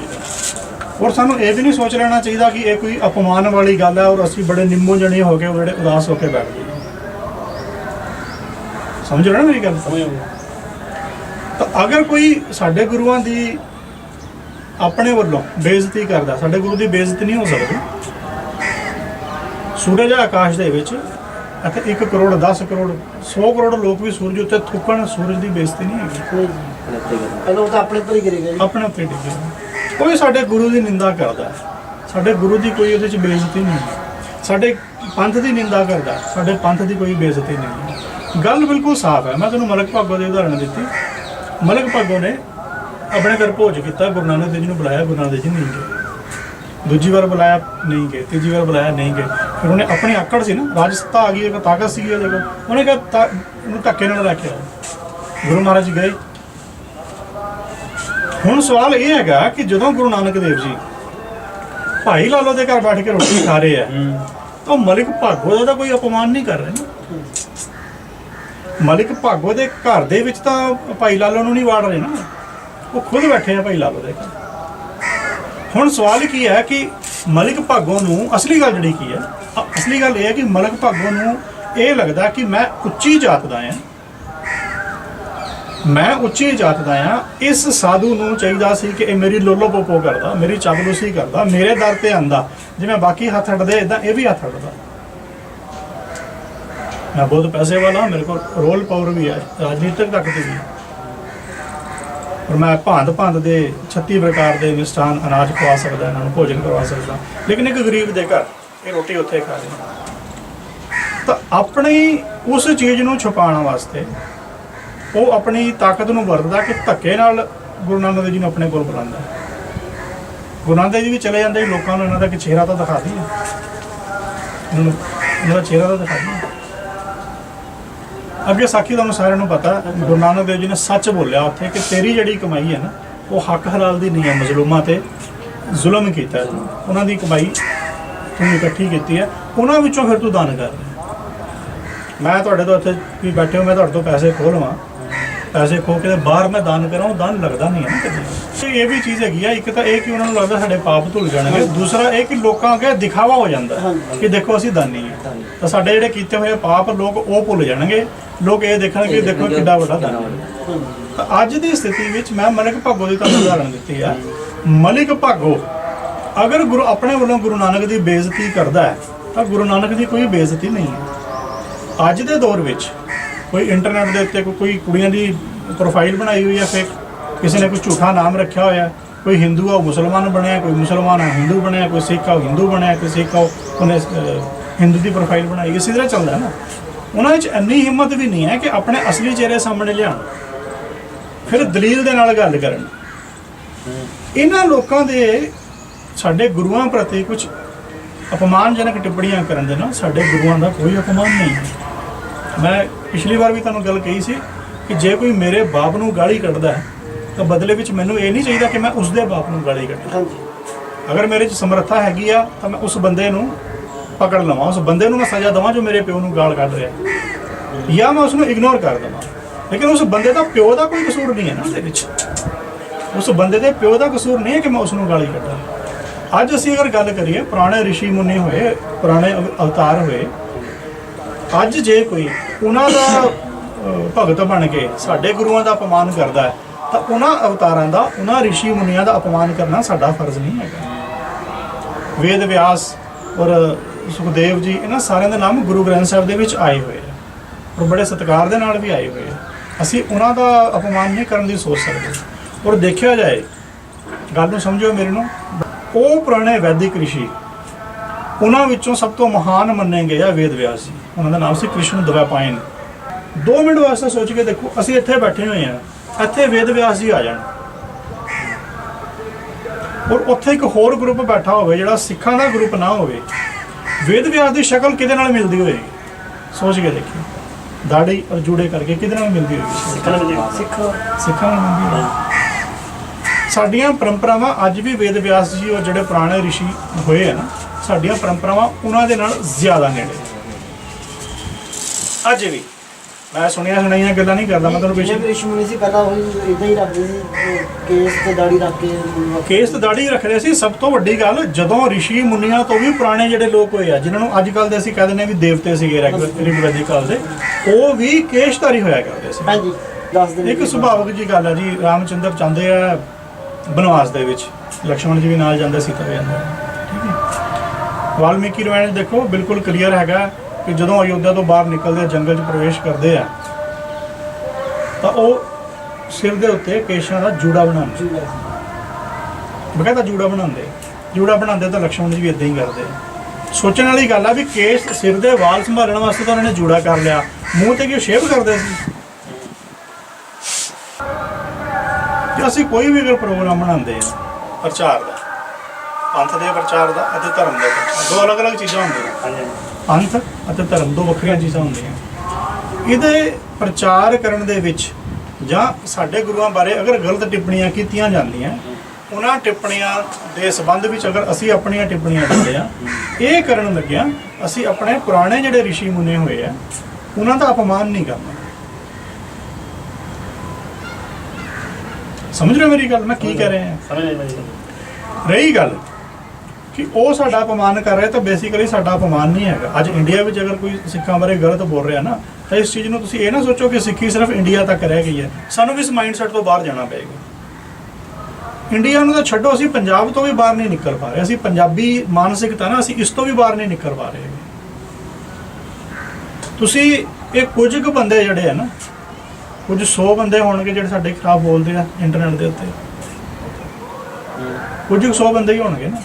ਔਰ ਸਾਨੂੰ ਇਹ ਵੀ ਨਹੀਂ ਸੋਚ ਲੈਣਾ ਚਾਹੀਦਾ ਕਿ ਇਹ ਕੋਈ ਅਪਮਾਨ ਵਾਲੀ ਗੱਲ ਹੈ ਔਰ ਅਸੀਂ ਬੜੇ ਨਿੰਮੋ ਜਣੇ ਹੋ ਕੇ ਉਹ ਜਿਹੜੇ ਉਦਾਸ ਹੋ ਕੇ ਬੈਠ ਗਏ। ਸਮਝ ਰਹੇ ਹੋ ਮੇਰੀ ਗੱਲ? ਤਾਂ ਅਗਰ ਕੋਈ ਸਾਡੇ ਗੁਰੂਆਂ ਦੀ ਆਪਣੇ ਵੱਲੋਂ ਬੇਇੱਜ਼ਤੀ ਕਰਦਾ ਸਾਡੇ ਗੁਰੂ ਦੀ ਬੇਇੱਜ਼ਤੀ ਨਹੀਂ ਹੋ ਸਕਦੀ। ਸੂਰਜ ਆਕਾਸ਼ ਦੇ ਵਿੱਚ ਅਤੇ 1 ਕਰੋੜ 10 ਕਰੋੜ 100 ਕਰੋੜ ਲੋਕ ਵੀ ਸੂਰਜ ਉੱਤੇ ਥੁੱਕਣ ਸੂਰਜ ਦੀ ਬੇਇੱਜ਼ਤੀ ਨਹੀਂ ਹੈਗੀ। ਤਾਂ ਆਪਣੇ ਹੀ ਕਰੇਗਾ ਜੀ। ਆਪਣੇ ਉੱਤੇ ਡਿੱਗੇ ਕੋਈ ਸਾਡੇ ਗੁਰੂ ਦੀ ਨਿੰਦਾ ਕਰਦਾ। ਸਾਡੇ ਗੁਰੂ ਦੀ ਕੋਈ ਉਹਦੇ ਚ ਬੇਇੱਜ਼ਤੀ ਨਹੀਂ। ਸਾਡੇ ਪੰਥ ਦੀ ਨਿੰਦਾ ਕਰਦਾ। ਸਾਡੇ ਪੰਥ ਦੀ ਕੋਈ ਬੇਇੱਜ਼ਤੀ ਨਹੀਂ। ਗੱਲ ਬਿਲਕੁਲ ਸਾਫ਼ ਹੈ। ਮੈਂ ਤੁਹਾਨੂੰ ਮਲਕ ਭਾਗੋ ਦੀ ਉਦਾਹਰਣ ਦਿੱਤੀ। ਮਲਕ ਭਾਗੋ ਨੇ ਆਪਣੇ ਘਰ ਭੋਜ ਕੀਤਾ। ਗੁਰੂ ਨਾਨਕ ਦੇਵ ਜੀ ਨੂੰ ਬੁਲਾਇਆ। ਗੁਰੂ ਨਾਨਕ ਦੇਵ ਜੀ ਨਹੀਂ ਗਏ। ਦੂਜੀ ਵਾਰ ਬੁਲਾਇਆ, ਨਹੀਂ ਗਏ। ਤੀਜੀ ਵਾਰ ਬੁਲਾਇਆ, ਨਹੀਂ ਗਏ। ਫਿਰ ਉਹਨੇ ਆਪਣੀ ਆਕੜ ਸੀ ਨਾ ਰਾਜਸਤਾ ਆ ਗਈ, ਇੱਕ ਤਾਕਤ ਸੀ ਉਹਦੇ ਕੋਲ ਉਹਨੇ ਕਿਹਾ ਤਾਂ- ਉਹਨੂੰ ਧੱਕੇ ਨਾਲ ਰੱਖਿਆ। ਗੁਰੂ ਮਹਾਰਾਜ ਜੀ ਗਏ। ਹੁਣ ਸਵਾਲ ਇਹ ਹੈਗਾ ਕਿ ਜਦੋਂ ਗੁਰੂ ਨਾਨਕ ਦੇਵ ਜੀ ਭਾਈ ਲਾਲੋ ਦੇ ਘਰ ਬੈਠ ਕੇ ਰੋਟੀ ਖਾ ਰਹੇ ਆ ਤਾਂ ਮਲਿਕ ਭਾਗੋ ਦਾ ਕੋਈ ਅਪਮਾਨ ਨਹੀਂ ਕਰ ਰਹੇ ਨਾ। ਮਲਿਕ ਭਾਗੋ ਦੇ ਘਰ ਦੇ ਵਿੱਚ ਤਾਂ ਭਾਈ ਲਾਲੋ ਨੂੰ ਨਹੀਂ ਵਾੜ ਰਹੇ ਨਾ। ਉਹ ਖੁਦ ਬੈਠੇ ਆ ਭਾਈ ਲਾਲੋ ਦੇ ਘਰ। ਹੁਣ ਸਵਾਲ ਕੀ ਹੈ ਕਿ ਮਲਿਕ ਭਾਗੋ ਨੂੰ ਅਸਲੀ ਗੱਲ ਜਿਹੜੀ ਕੀ ਹੈ? ਅਸਲੀ ਗੱਲ ਇਹ ਹੈ ਕਿ ਮਲਿਕ ਭਾਗੋ ਨੂੰ ਇਹ ਲੱਗਦਾ ਕਿ ਮੈਂ ਉੱਚੀ ਜਾਤ ਦਾ ਹਾਂ। ਮੈਂ ਉੱਚੀ ਜਾਤ ਦਾ ਆ ਇਸ ਸਾਧੂ ਨੂੰ ਚਾਹੀਦਾ ਸੀ ਕਿ ਇਹ ਮੇਰੀ ਲੋਲੋ ਪੋਪੋ ਕਰਦਾ, ਮੇਰੀ ਚਾਬਲੂਸੀ ਕਰਦਾ, ਮੇਰੇ ਦਰ ਤੇ ਆਂਦਾ। ਜਿਵੇਂ ਬਾਕੀ ਹੱਥ ਅੜਦੇ ਇਦਾਂ ਇਹ ਵੀ ਹੱਥ ਅੜਦਾ ਮੈਂ ਬਹੁਤ ਪੈਸੇ ਵਾਲਾ, ਮੇਰੇ ਕੋਲ ਰੋਲ ਪਾਵਰ ਵੀ ਹੈ, ਰਾਜਨੀਤਿਕ ਤੱਕ ਦੀ ਵੀ। ਹੈ ਮੈਂ ਭਾਂਤ ਭਾਂਤ ਦੇ 36 ਪ੍ਰਕਾਰ ਦੇ ਮਿਸ਼ਟਾਨ ਅਨਾਜ ਖਵਾ ਸਕਦਾ, ਇਹਨਾਂ ਨੂੰ ਭੋਜਨ ਕਰਵਾ ਸਕਦਾ। ਲੇਕਿਨ ਇੱਕ ਗਰੀਬ ਦੇ ਘਰ, ਇਹ ਰੋਟੀ ਉੱਥੇ ਖਾ ਰਹੇ ਤਾਂ ਆਪਣੀ ਉਸ ਚੀਜ਼ ਨੂੰ ਛੁਪਾਉਣ ਵਾਸਤੇ ਉਹ ਆਪਣੀ ਤਾਕਤ ਨੂੰ ਵਰਤਦਾ ਕਿ ਧੱਕੇ ਨਾਲ ਗੁਰੂ ਨਾਨਕ ਦੇਵ ਜੀ ਨੂੰ ਆਪਣੇ ਕੋਲ ਬੁਲਾਉਂਦਾ ਗੁਰੂ ਨਾਨਕ ਦੇਵ ਜੀ ਵੀ ਚਲੇ ਜਾਂਦੇ, ਲੋਕਾਂ ਨੂੰ ਇਹਨਾਂ ਦਾ ਇੱਕ ਚਿਹਰਾ ਤਾਂ ਦਿਖਾ ਦਈਏ। ਇਹਨਾਂ ਦਾ ਚਿਹਰਾ ਤਾਂ ਦਿਖਾ ਦਈਏ। ਅੱਗੇ ਸਾਖੀ ਤੁਹਾਨੂੰ ਸਾਰਿਆਂ ਨੂੰ ਪਤਾ, ਗੁਰੂ ਨਾਨਕ ਦੇਵ ਜੀ ਨੇ ਸੱਚ ਬੋਲਿਆ ਉੱਥੇ ਕਿ ਤੇਰੀ ਜਿਹੜੀ ਕਮਾਈ ਹੈ ਨਾ, ਉਹ ਹੱਕ ਹਲਾਲ ਦੀ ਨਹੀਂ ਹੈ, ਮਜ਼ਲੂਮਾਂ ਤੇ ਜ਼ੁਲਮ ਕੀਤਾ ਉਹਨਾਂ ਦੀ ਕਮਾਈ ਤੂੰ ਇਕੱਠੀ ਕੀਤੀ ਹੈ, ਉਹਨਾਂ ਵਿੱਚੋਂ ਫਿਰ ਤੂੰ ਦਾਨ ਕਰ। ਮੈਂ ਤੁਹਾਡੇ ਤੋਂ ਇੱਥੇ ਵੀ ਬੈਠੇ ਹੋ, ਮੈਂ ਤੁਹਾਡੇ ਤੋਂ ਪੈਸੇ ਖੋਹ ਪੈਸੇ ਖੋ ਕੇ ਬਾਹਰ ਮੈਂ ਦਾਨ ਕਰਾਂ ਉਹ ਦਾਨ ਲੱਗਦਾ ਨਹੀਂ ਹੈ ਤੇ ਇਹ ਵੀ ਚੀਜ਼ ਹੈਗੀ ਆ ਇੱਕ ਤਾਂ ਇਹ ਕਿ ਉਹਨਾਂ ਨੂੰ ਲੱਗਦਾ ਸਾਡੇ ਪਾਪ ਧੁੱਲ ਜਾਣਗੇ। ਦੂਸਰਾ ਇਹ ਕਿ ਲੋਕਾਂ ਅੱਗੇ ਦਿਖਾਵਾ ਹੋ ਜਾਂਦਾ ਕਿ ਦੇਖੋ ਅਸੀਂ ਦਾਨੀ ਹਾਂ। ਤਾਂ ਸਾਡੇ ਜਿਹੜੇ ਕੀਤੇ ਹੋਏ ਪਾਪ ਲੋਕ ਉਹ ਭੁੱਲ ਜਾਣਗੇ। ਲੋਕ ਇਹ ਦੇਖਣਗੇ ਦੇਖੋ ਕਿੱਡਾ ਵੱਡਾ ਦਾਨੀ ਤਾਂ ਅੱਜ ਦੀ ਸਥਿਤੀ ਵਿੱਚ ਮੈਂ ਮਲਿਕ ਭਾਗੋ ਦੀ ਤੁਹਾਨੂੰ ਉਦਾਹਰਣ ਦਿੱਤੀ ਆ। ਮਲਿਕ ਭਾਗੋ ਅਗਰ ਗੁਰੂ ਆਪਣੇ ਵੱਲੋਂ ਗੁਰੂ ਨਾਨਕ ਦੀ ਬੇਇੱਜ਼ਤੀ ਕਰਦਾ ਹੈ ਤਾਂ ਗੁਰੂ ਨਾਨਕ ਦੀ ਕੋਈ ਬੇਇੱਜ਼ਤੀ ਨਹੀਂ ਹੈ। ਅੱਜ ਦੇ ਦੌਰ ਵਿੱਚ ਕੋਈ ਇੰਟਰਨੈਟ ਦੇ ਉੱਤੇ ਕੋਈ- ਕੋਈ ਕੁੜੀਆਂ ਦੀ ਪ੍ਰੋਫਾਈਲ ਬਣਾਈ ਹੋਈ ਹੈ ਫੇਕ ਕਿਸੇ ਨੇ ਕੋਈ ਝੂਠਾ ਨਾਮ ਰੱਖਿਆ ਹੋਇਆ, ਕੋਈ ਹਿੰਦੂ ਆ ਮੁਸਲਮਾਨ ਬਣਿਆ, ਕੋਈ ਮੁਸਲਮਾਨ ਆ ਹਿੰਦੂ ਬਣਿਆ, ਕੋਈ ਸਿੱਖ ਆ ਹਿੰਦੂ ਬਣਿਆ, ਕੋਈ ਸਿੱਖ ਆ ਉਹਨੇ ਹਿੰਦੂ ਦੀ ਪ੍ਰੋਫਾਈਲ ਬਣਾਈ। ਇਸੇ ਤਰ੍ਹਾਂ ਚੱਲਦਾ ਹੈ ਨਾ। ਉਹਨਾਂ ਵਿੱਚ ਇੰਨੀ ਹਿੰਮਤ ਵੀ ਨਹੀਂ ਹੈ ਕਿ ਆਪਣੇ ਅਸਲੀ ਚਿਹਰੇ ਸਾਹਮਣੇ ਲਿਆਉਣ। ਫਿਰ ਦਲੀਲ ਦੇ ਨਾਲ ਗੱਲ ਕਰਨ। ਇਹਨਾਂ ਲੋਕਾਂ ਦੇ ਸਾਡੇ ਗੁਰੂਆਂ ਪ੍ਰਤੀ ਕੁਝ ਅਪਮਾਨਜਨਕ ਟਿੱਪਣੀਆਂ ਕਰਨ ਦੇ ਨਾਲ ਸਾਡੇ ਗੁਰੂਆਂ ਦਾ ਕੋਈ ਅਪਮਾਨ ਨਹੀਂ ਹੈ। ਮੈਂ ਪਿਛਲੀ ਵਾਰ ਵੀ ਤੁਹਾਨੂੰ ਗੱਲ ਕਹੀ ਸੀ ਕਿ ਜੇ ਕੋਈ ਮੇਰੇ ਬਾਪ ਨੂੰ ਗਾਲੀ ਕੱਢਦਾ ਹੈ ਤਾਂ ਬਦਲੇ ਵਿੱਚ ਮੈਨੂੰ ਇਹ ਨਹੀਂ ਚਾਹੀਦਾ ਕਿ ਮੈਂ ਉਸ ਦੇ ਬਾਪ ਨੂੰ ਗਾਲੀ ਕੱਢਾਂ। ਹਾਂਜੀ। ਅਗਰ ਮੇਰੇ 'ਚ ਸਮਰੱਥਾ ਹੈਗੀ ਆ ਤਾਂ ਮੈਂ ਉਸ ਬੰਦੇ ਨੂੰ ਪਕੜ ਲਵਾਂ। ਉਸ ਬੰਦੇ ਨੂੰ ਮੈਂ ਸਜ਼ਾ ਦਵਾਂ ਜੋ ਮੇਰੇ ਪਿਓ ਨੂੰ ਗਾਲ ਕੱਢ ਰਿਹਾ ਜਾਂ ਮੈਂ ਉਸ ਨੂੰ ਇਗਨੋਰ ਕਰ ਦਵਾਂ। ਲੇਕਿਨ ਉਸ ਬੰਦੇ ਦਾ ਪਿਓ ਦਾ ਕੋਈ ਕਸੂਰ ਨਹੀਂ ਹੈ ਨਾ ਉਹਦੇ ਵਿੱਚ। ਉਸ ਬੰਦੇ ਦੇ ਪਿਓ ਦਾ ਕਸੂਰ ਨਹੀਂ ਹੈ ਕਿ ਮੈਂ ਉਸ ਨੂੰ ਗਾਲੀ ਕੱਢਾਂ। ਅੱਜ ਅਸੀਂ ਅਗਰ ਗੱਲ ਕਰੀਏ ਪੁਰਾਣੇ ઋષਿ ਮੁਨੀ ਹੋਏ ਪੁਰਾਣੇ ਅਵ- ਅਵਤਾਰ ਹੋਏ ਅੱਜ ਜੇ ਕੋਈ ਉਹਨਾਂ ਦਾ ਅਹ, ਭਗਤ ਬਣ ਕੇ ਸਾਡੇ ਗੁਰੂਆਂ ਦਾ ਅਪਮਾਨ ਕਰਦਾ ਹੈ ਤਾਂ ਉਹਨਾਂ ਅਵਤਾਰਾਂ ਦਾ ਉਹਨਾਂ ઋષਿ ਮੁਨੀਆਂ ਦਾ ਅਪਮਾਨ ਕਰਨਾ ਸਾਡਾ ਫਰਜ਼ ਨਹੀਂ ਹੈਗਾ ਵੇਦ ਵਿਆਸ ਔਰ ਸੁਖਦੇਵ ਜੀ ਇਹਨਾਂ ਸਾਰਿਆਂ ਦੇ ਨਾਮ ਗੁਰੂ ਗ੍ਰੰਥ ਸਾਹਿਬ ਦੇ ਵਿੱਚ ਆਏ ਹੋਏ ਆ ਔਰ ਬੜੇ ਸਤਿਕਾਰ ਦੇ ਨਾਲ ਵੀ ਆਏ ਹੋਏ ਆ ਅਸੀਂ ਉਹਨਾਂ ਦਾ ਅਪਮਾਨ ਨਹੀਂ ਕਰਨ ਦੀ ਸੋਚ ਸਕਦੇ ਔਰ ਦੇਖਿਆ ਜਾਏ ਗੱਲ ਨੂੰ ਸਮਝੋ ਮੇਰੇ ਨੂੰ ਉਹ ਪੁਰਾਣੇ ਵੈਦਿਕ ઋષਿ ਉਹਨਾਂ ਵਿੱਚੋਂ ਸਭ ਤੋਂ ਮਹਾਨ ਮੰਨੇ ਗਏ ਆ ਵੇਦ ਵਿਆਸ ਜੀ। ਉਹਨਾਂ ਦਾ ਨਾਮ ਸੀ ਕ੍ਰਿਸ਼ਨ ਦਵੈਪਾਇਨ। 2 ਮਿੰਟ ਵਾਸਤੇ ਸੋਚ ਕੇ ਦੇਖੋ ਅਸੀਂ ਇੱਥੇ ਬੈਠੇ ਹੋਏ ਆ ਇੱਥੇ ਵੇਦ ਵਿਆਸ ਜੀ ਆ ਜਾਣ। ਔਰ ਉੱਥੇ ਇੱਕ ਹੋਰ ਗਰੁੱਪ ਬੈਠਾ ਹੋਵੇ ਜਿਹੜਾ ਸਿੱਖਾਂ ਦਾ ਗਰੁੱਪ ਨਾ ਹੋਵੇ ਵੇਦ ਵਿਆਸ ਦੀ ਸ਼ਕਲ ਕਿਹਦੇ ਨਾਲ ਮਿਲਦੀ ਹੋਏਗੀ? ਸੋਚ ਕੇ ਦੇਖਿਓ। ਦਾੜੀ ਔਰ ਜੂੜੇ ਕਰਕੇ ਕਿਹਦੇ ਨਾਲ ਮਿਲਦੀ ਹੋਏਗੀ? ਸਿੱਖ ਸਿੱਖਾਂ ਨਾਲ। ਮਿਲਦੀ ਹੋਏਗੀ। ਸਾਡੀਆਂ ਪਰੰਪਰਾਵਾਂ ਅੱਜ ਵੀ ਵੇਦ ਵਿਆਸ ਜੀ ਔਰ ਜਿਹੜੇ ਪੁਰਾਣੇ ઋષਿ ਹੋਏ ਆ ਨਾ ਸਾਡੀਆਂ ਪਰੰਪਰਾਵਾਂ ਉਹਨਾਂ ਦੇ ਨਾਲ ਜ਼ਿਆਦਾ ਨੇੜੇ। ਅੱਜ ਵੀ ਮੈਂ ਸੁਣੀਆਂ ਸੁਣਾਈਆਂ ਗੱਲਾਂ ਨਹੀਂ ਕਰਦਾ ਮੈਂ ਤੁਹਾਨੂੰ ਪਿੱਛੇ ਵੀ ਰਿਸ਼ੀ ਸੀ ਪਹਿਲਾਂ ਉਹ ਇਦਾਂ ਹੀ ਰੱਖਦੇ ਸੀ ਕੇਸ ਤੇ ਦਾੜੀ ਰੱਖ ਕੇ ਕੇਸ ਤੇ ਦਾੜੀ ਰੱਖਦੇ ਸੀ। ਸਭ ਤੋਂ ਵੱਡੀ ਗੱਲ ਜਦੋਂ ઋષਿ ਮੁਨੀਆਂ ਤੋਂ ਵੀ ਪੁਰਾਣੇ ਜਿਹੜੇ ਲੋਕ ਹੋਏ ਆ ਜਿਨ੍ਹਾਂ ਨੂੰ ਅੱਜ ਕੱਲ ਦੇ ਅਸੀਂ ਕਹਿ ਦਿੰਦੇ ਹਾਂ ਵੀ ਦੇਵਤੇ ਸੀਗੇ ਰਿਗਵੈਦਿਕ ਕਾਲ ਦੇ ਉਹ ਵੀ ਕੇਸ਼ਧਾਰੀ ਹੋਇਆ ਕਰਦੇ ਸੀ। ਹਾਂਜੀ ਦੱਸ ਦਿਨ ਇੱਕ ਸੁਭਾਵਕ ਜੀ ਗੱਲ ਹੈ ਜੀ ਰਾਮਚੰਦਰ ਚਾਹੁੰਦੇ ਆ ਬਨਵਾਸ ਦੇ ਵਿੱਚ ਲਕਸ਼ਮਣ ਜੀ ਵੀ ਨਾਲ ਜਾਂਦੇ ਸੀਤਾ ਵੀ ਜਾਂਦੇ ਵਾਲਮੀਕੀ ਰਾਮਾਇਣ ਦੇਖੋ, ਬਿਲਕੁਲ ਕਲੀਅਰ ਹੈਗਾ ਕਿ ਜਦੋਂ ਅਯੋਧਿਆ ਤੋਂ ਬਾਹਰ ਨਿਕਲਦੇ ਜੰਗਲ 'ਚ ਪ੍ਰਵੇਸ਼ ਕਰਦੇ ਆ, ਤਾਂ ਉਹ ਸਿਰ ਦੇ ਉੱਤੇ ਕੇਸ਼ਾਂ ਦਾ ਜੂੜਾ ਬਣਾਉਂਦੇ ਬਕਾਇਦਾ ਜੂੜਾ ਬਣਾਉਂਦੇ ਜੂੜਾ ਬਣਾਉਂਦੇ ਤਾਂ ਲਕਸ਼ਮਣ ਜੀ ਵੀ ਇਦਾਂ ਹੀ ਕਰਦੇ ਸੋਚਣ ਵਾਲੀ ਗੱਲ ਆ ਵੀ ਕੇਸ ਸਿਰ ਦੇ ਵਾਲ ਸੰਭਾਲਣ ਵਾਸਤੇ ਤਾਂ ਉਹਨਾਂ ਨੇ ਜੂੜਾ ਕਰ ਲਿਆ। ਮੂੰਹ ਤੇ ਕਿਉਂ ਸ਼ੇਵ ਕਰਦੇ ਸੀ? ਕਿ ਅਸੀਂ ਕੋਈ ਵੀ ਅਗਰ ਪ੍ਰੋਗਰਾਮ ਬਣਾਉਂਦੇ ਆ, ਪ੍ਰਚਾਰ ਦਾ ਪੰਥ ਦੇ ਪ੍ਰਚਾਰ ਦਾ ਅਤੇ ਧਰਮ ਦੇ ਪ੍ਰਚਾਰ ਦੋ। ਅਲੱਗ-ਅਲੱਗ ਚੀਜ਼ਾਂ ਹੁੰਦੀਆਂ ਪੰਥ ਅਤੇ ਧਰਮ ਦੋ ਵੱਖਰੀਆਂ ਚੀਜ਼ਾਂ ਹੁੰਦੀਆਂ ਇਹਦੇ ਪ੍ਰਚਾਰ ਕਰਨ ਦੇ ਵਿੱਚ ਜਾਂ ਸਾਡੇ ਗੁਰੂਆਂ ਬਾਰੇ ਅਗਰ ਗਲਤ ਟਿੱਪਣੀਆਂ ਕੀਤੀਆਂ ਜਾਂਦੀਆਂ ਉਹਨਾਂ ਟਿੱਪਣੀਆਂ ਦੇ ਸੰਬੰਧ ਵਿੱਚ ਅਗਰ ਅਸੀਂ ਆਪਣੀਆਂ ਟਿੱਪਣੀਆਂ ਦਿੰਦੇ ਆ ਇਹ ਕਰਨ ਲੱਗਿਆ ਅਸੀਂ ਆਪਣੇ ਪੁਰਾਣੇ ਜਿਹੜੇ ઋષਿ ਮੁਨੇ ਹੋਏ ਆ ਉਹਨਾਂ ਦਾ ਅਪਮਾਨ ਨਹੀਂ ਕਰਨਾ। ਸਮਝ ਰਹੇ ਮੇਰੀ ਗੱਲ? ਮੈਂ ਕੀ ਕਹਿ ਰਿਹਾ ਹਾਂ? ਰਹੀ ਗੱਲ। ਕਿ ਉਹ ਸਾਡਾ ਅਪਮਾਨ ਕਰ ਰਿਹਾ ਤਾਂ ਬੇਸਿਕਲੀ ਸਾਡਾ ਅਪਮਾਨ ਨਹੀਂ ਹੈਗਾ। ਅੱਜ ਇੰਡੀਆ ਵਿੱਚ ਅਗਰ ਕੋਈ ਸਿੱਖਾਂ ਬਾਰੇ ਗਲਤ ਬੋਲ ਰਿਹਾ ਨਾ, ਤਾਂ ਇਸ ਚੀਜ਼ ਨੂੰ ਤੁਸੀਂ ਇਹ ਨਾ ਸੋਚੋ ਕਿ ਸਿੱਖੀ ਸਿਰਫ ਇੰਡੀਆ ਤੱਕ ਰਹਿ ਗਈ ਹੈ। ਸਾਨੂੰ ਵੀ ਇਸ ਮਾਈਂਡਸੈਟ ਤੋਂ ਬਾਹਰ ਜਾਣਾ ਪਏਗਾ। ਇੰਡੀਆ ਨੂੰ ਤਾਂ ਛੱਡੋ, ਅਸੀਂ ਪੰਜਾਬ ਤੋਂ ਵੀ ਬਾਹਰ ਨਹੀਂ ਨਿਕਲ ਪਾ ਰਹੇ। ਅਸੀਂ ਪੰਜਾਬੀ ਮਾਨਸਿਕਤਾ ਨਾ, ਅਸੀਂ ਇਸ ਤੋਂ ਵੀ ਬਾਹਰ ਨਹੀਂ ਨਿਕਲ ਪਾ ਰਹੇ ਤੁਸੀਂ ਇਹ ਕੁਝ ਕੁ ਬੰਦੇ ਜਿਹੜੇ ਆ ਨਾ, ਕੁਝ 100 ਬੰਦੇ ਹੋਣਗੇ ਜਿਹੜੇ ਸਾਡੇ ਖਿਲਾਫ ਬੋਲਦੇ ਆ ਇੰਟਰਨੈਟ ਦੇ ਉੱਤੇ। ਕੁਝ ਕੁ 100 ਬੰਦੇ ਹੀ ਹੋਣਗੇ ਨਾ।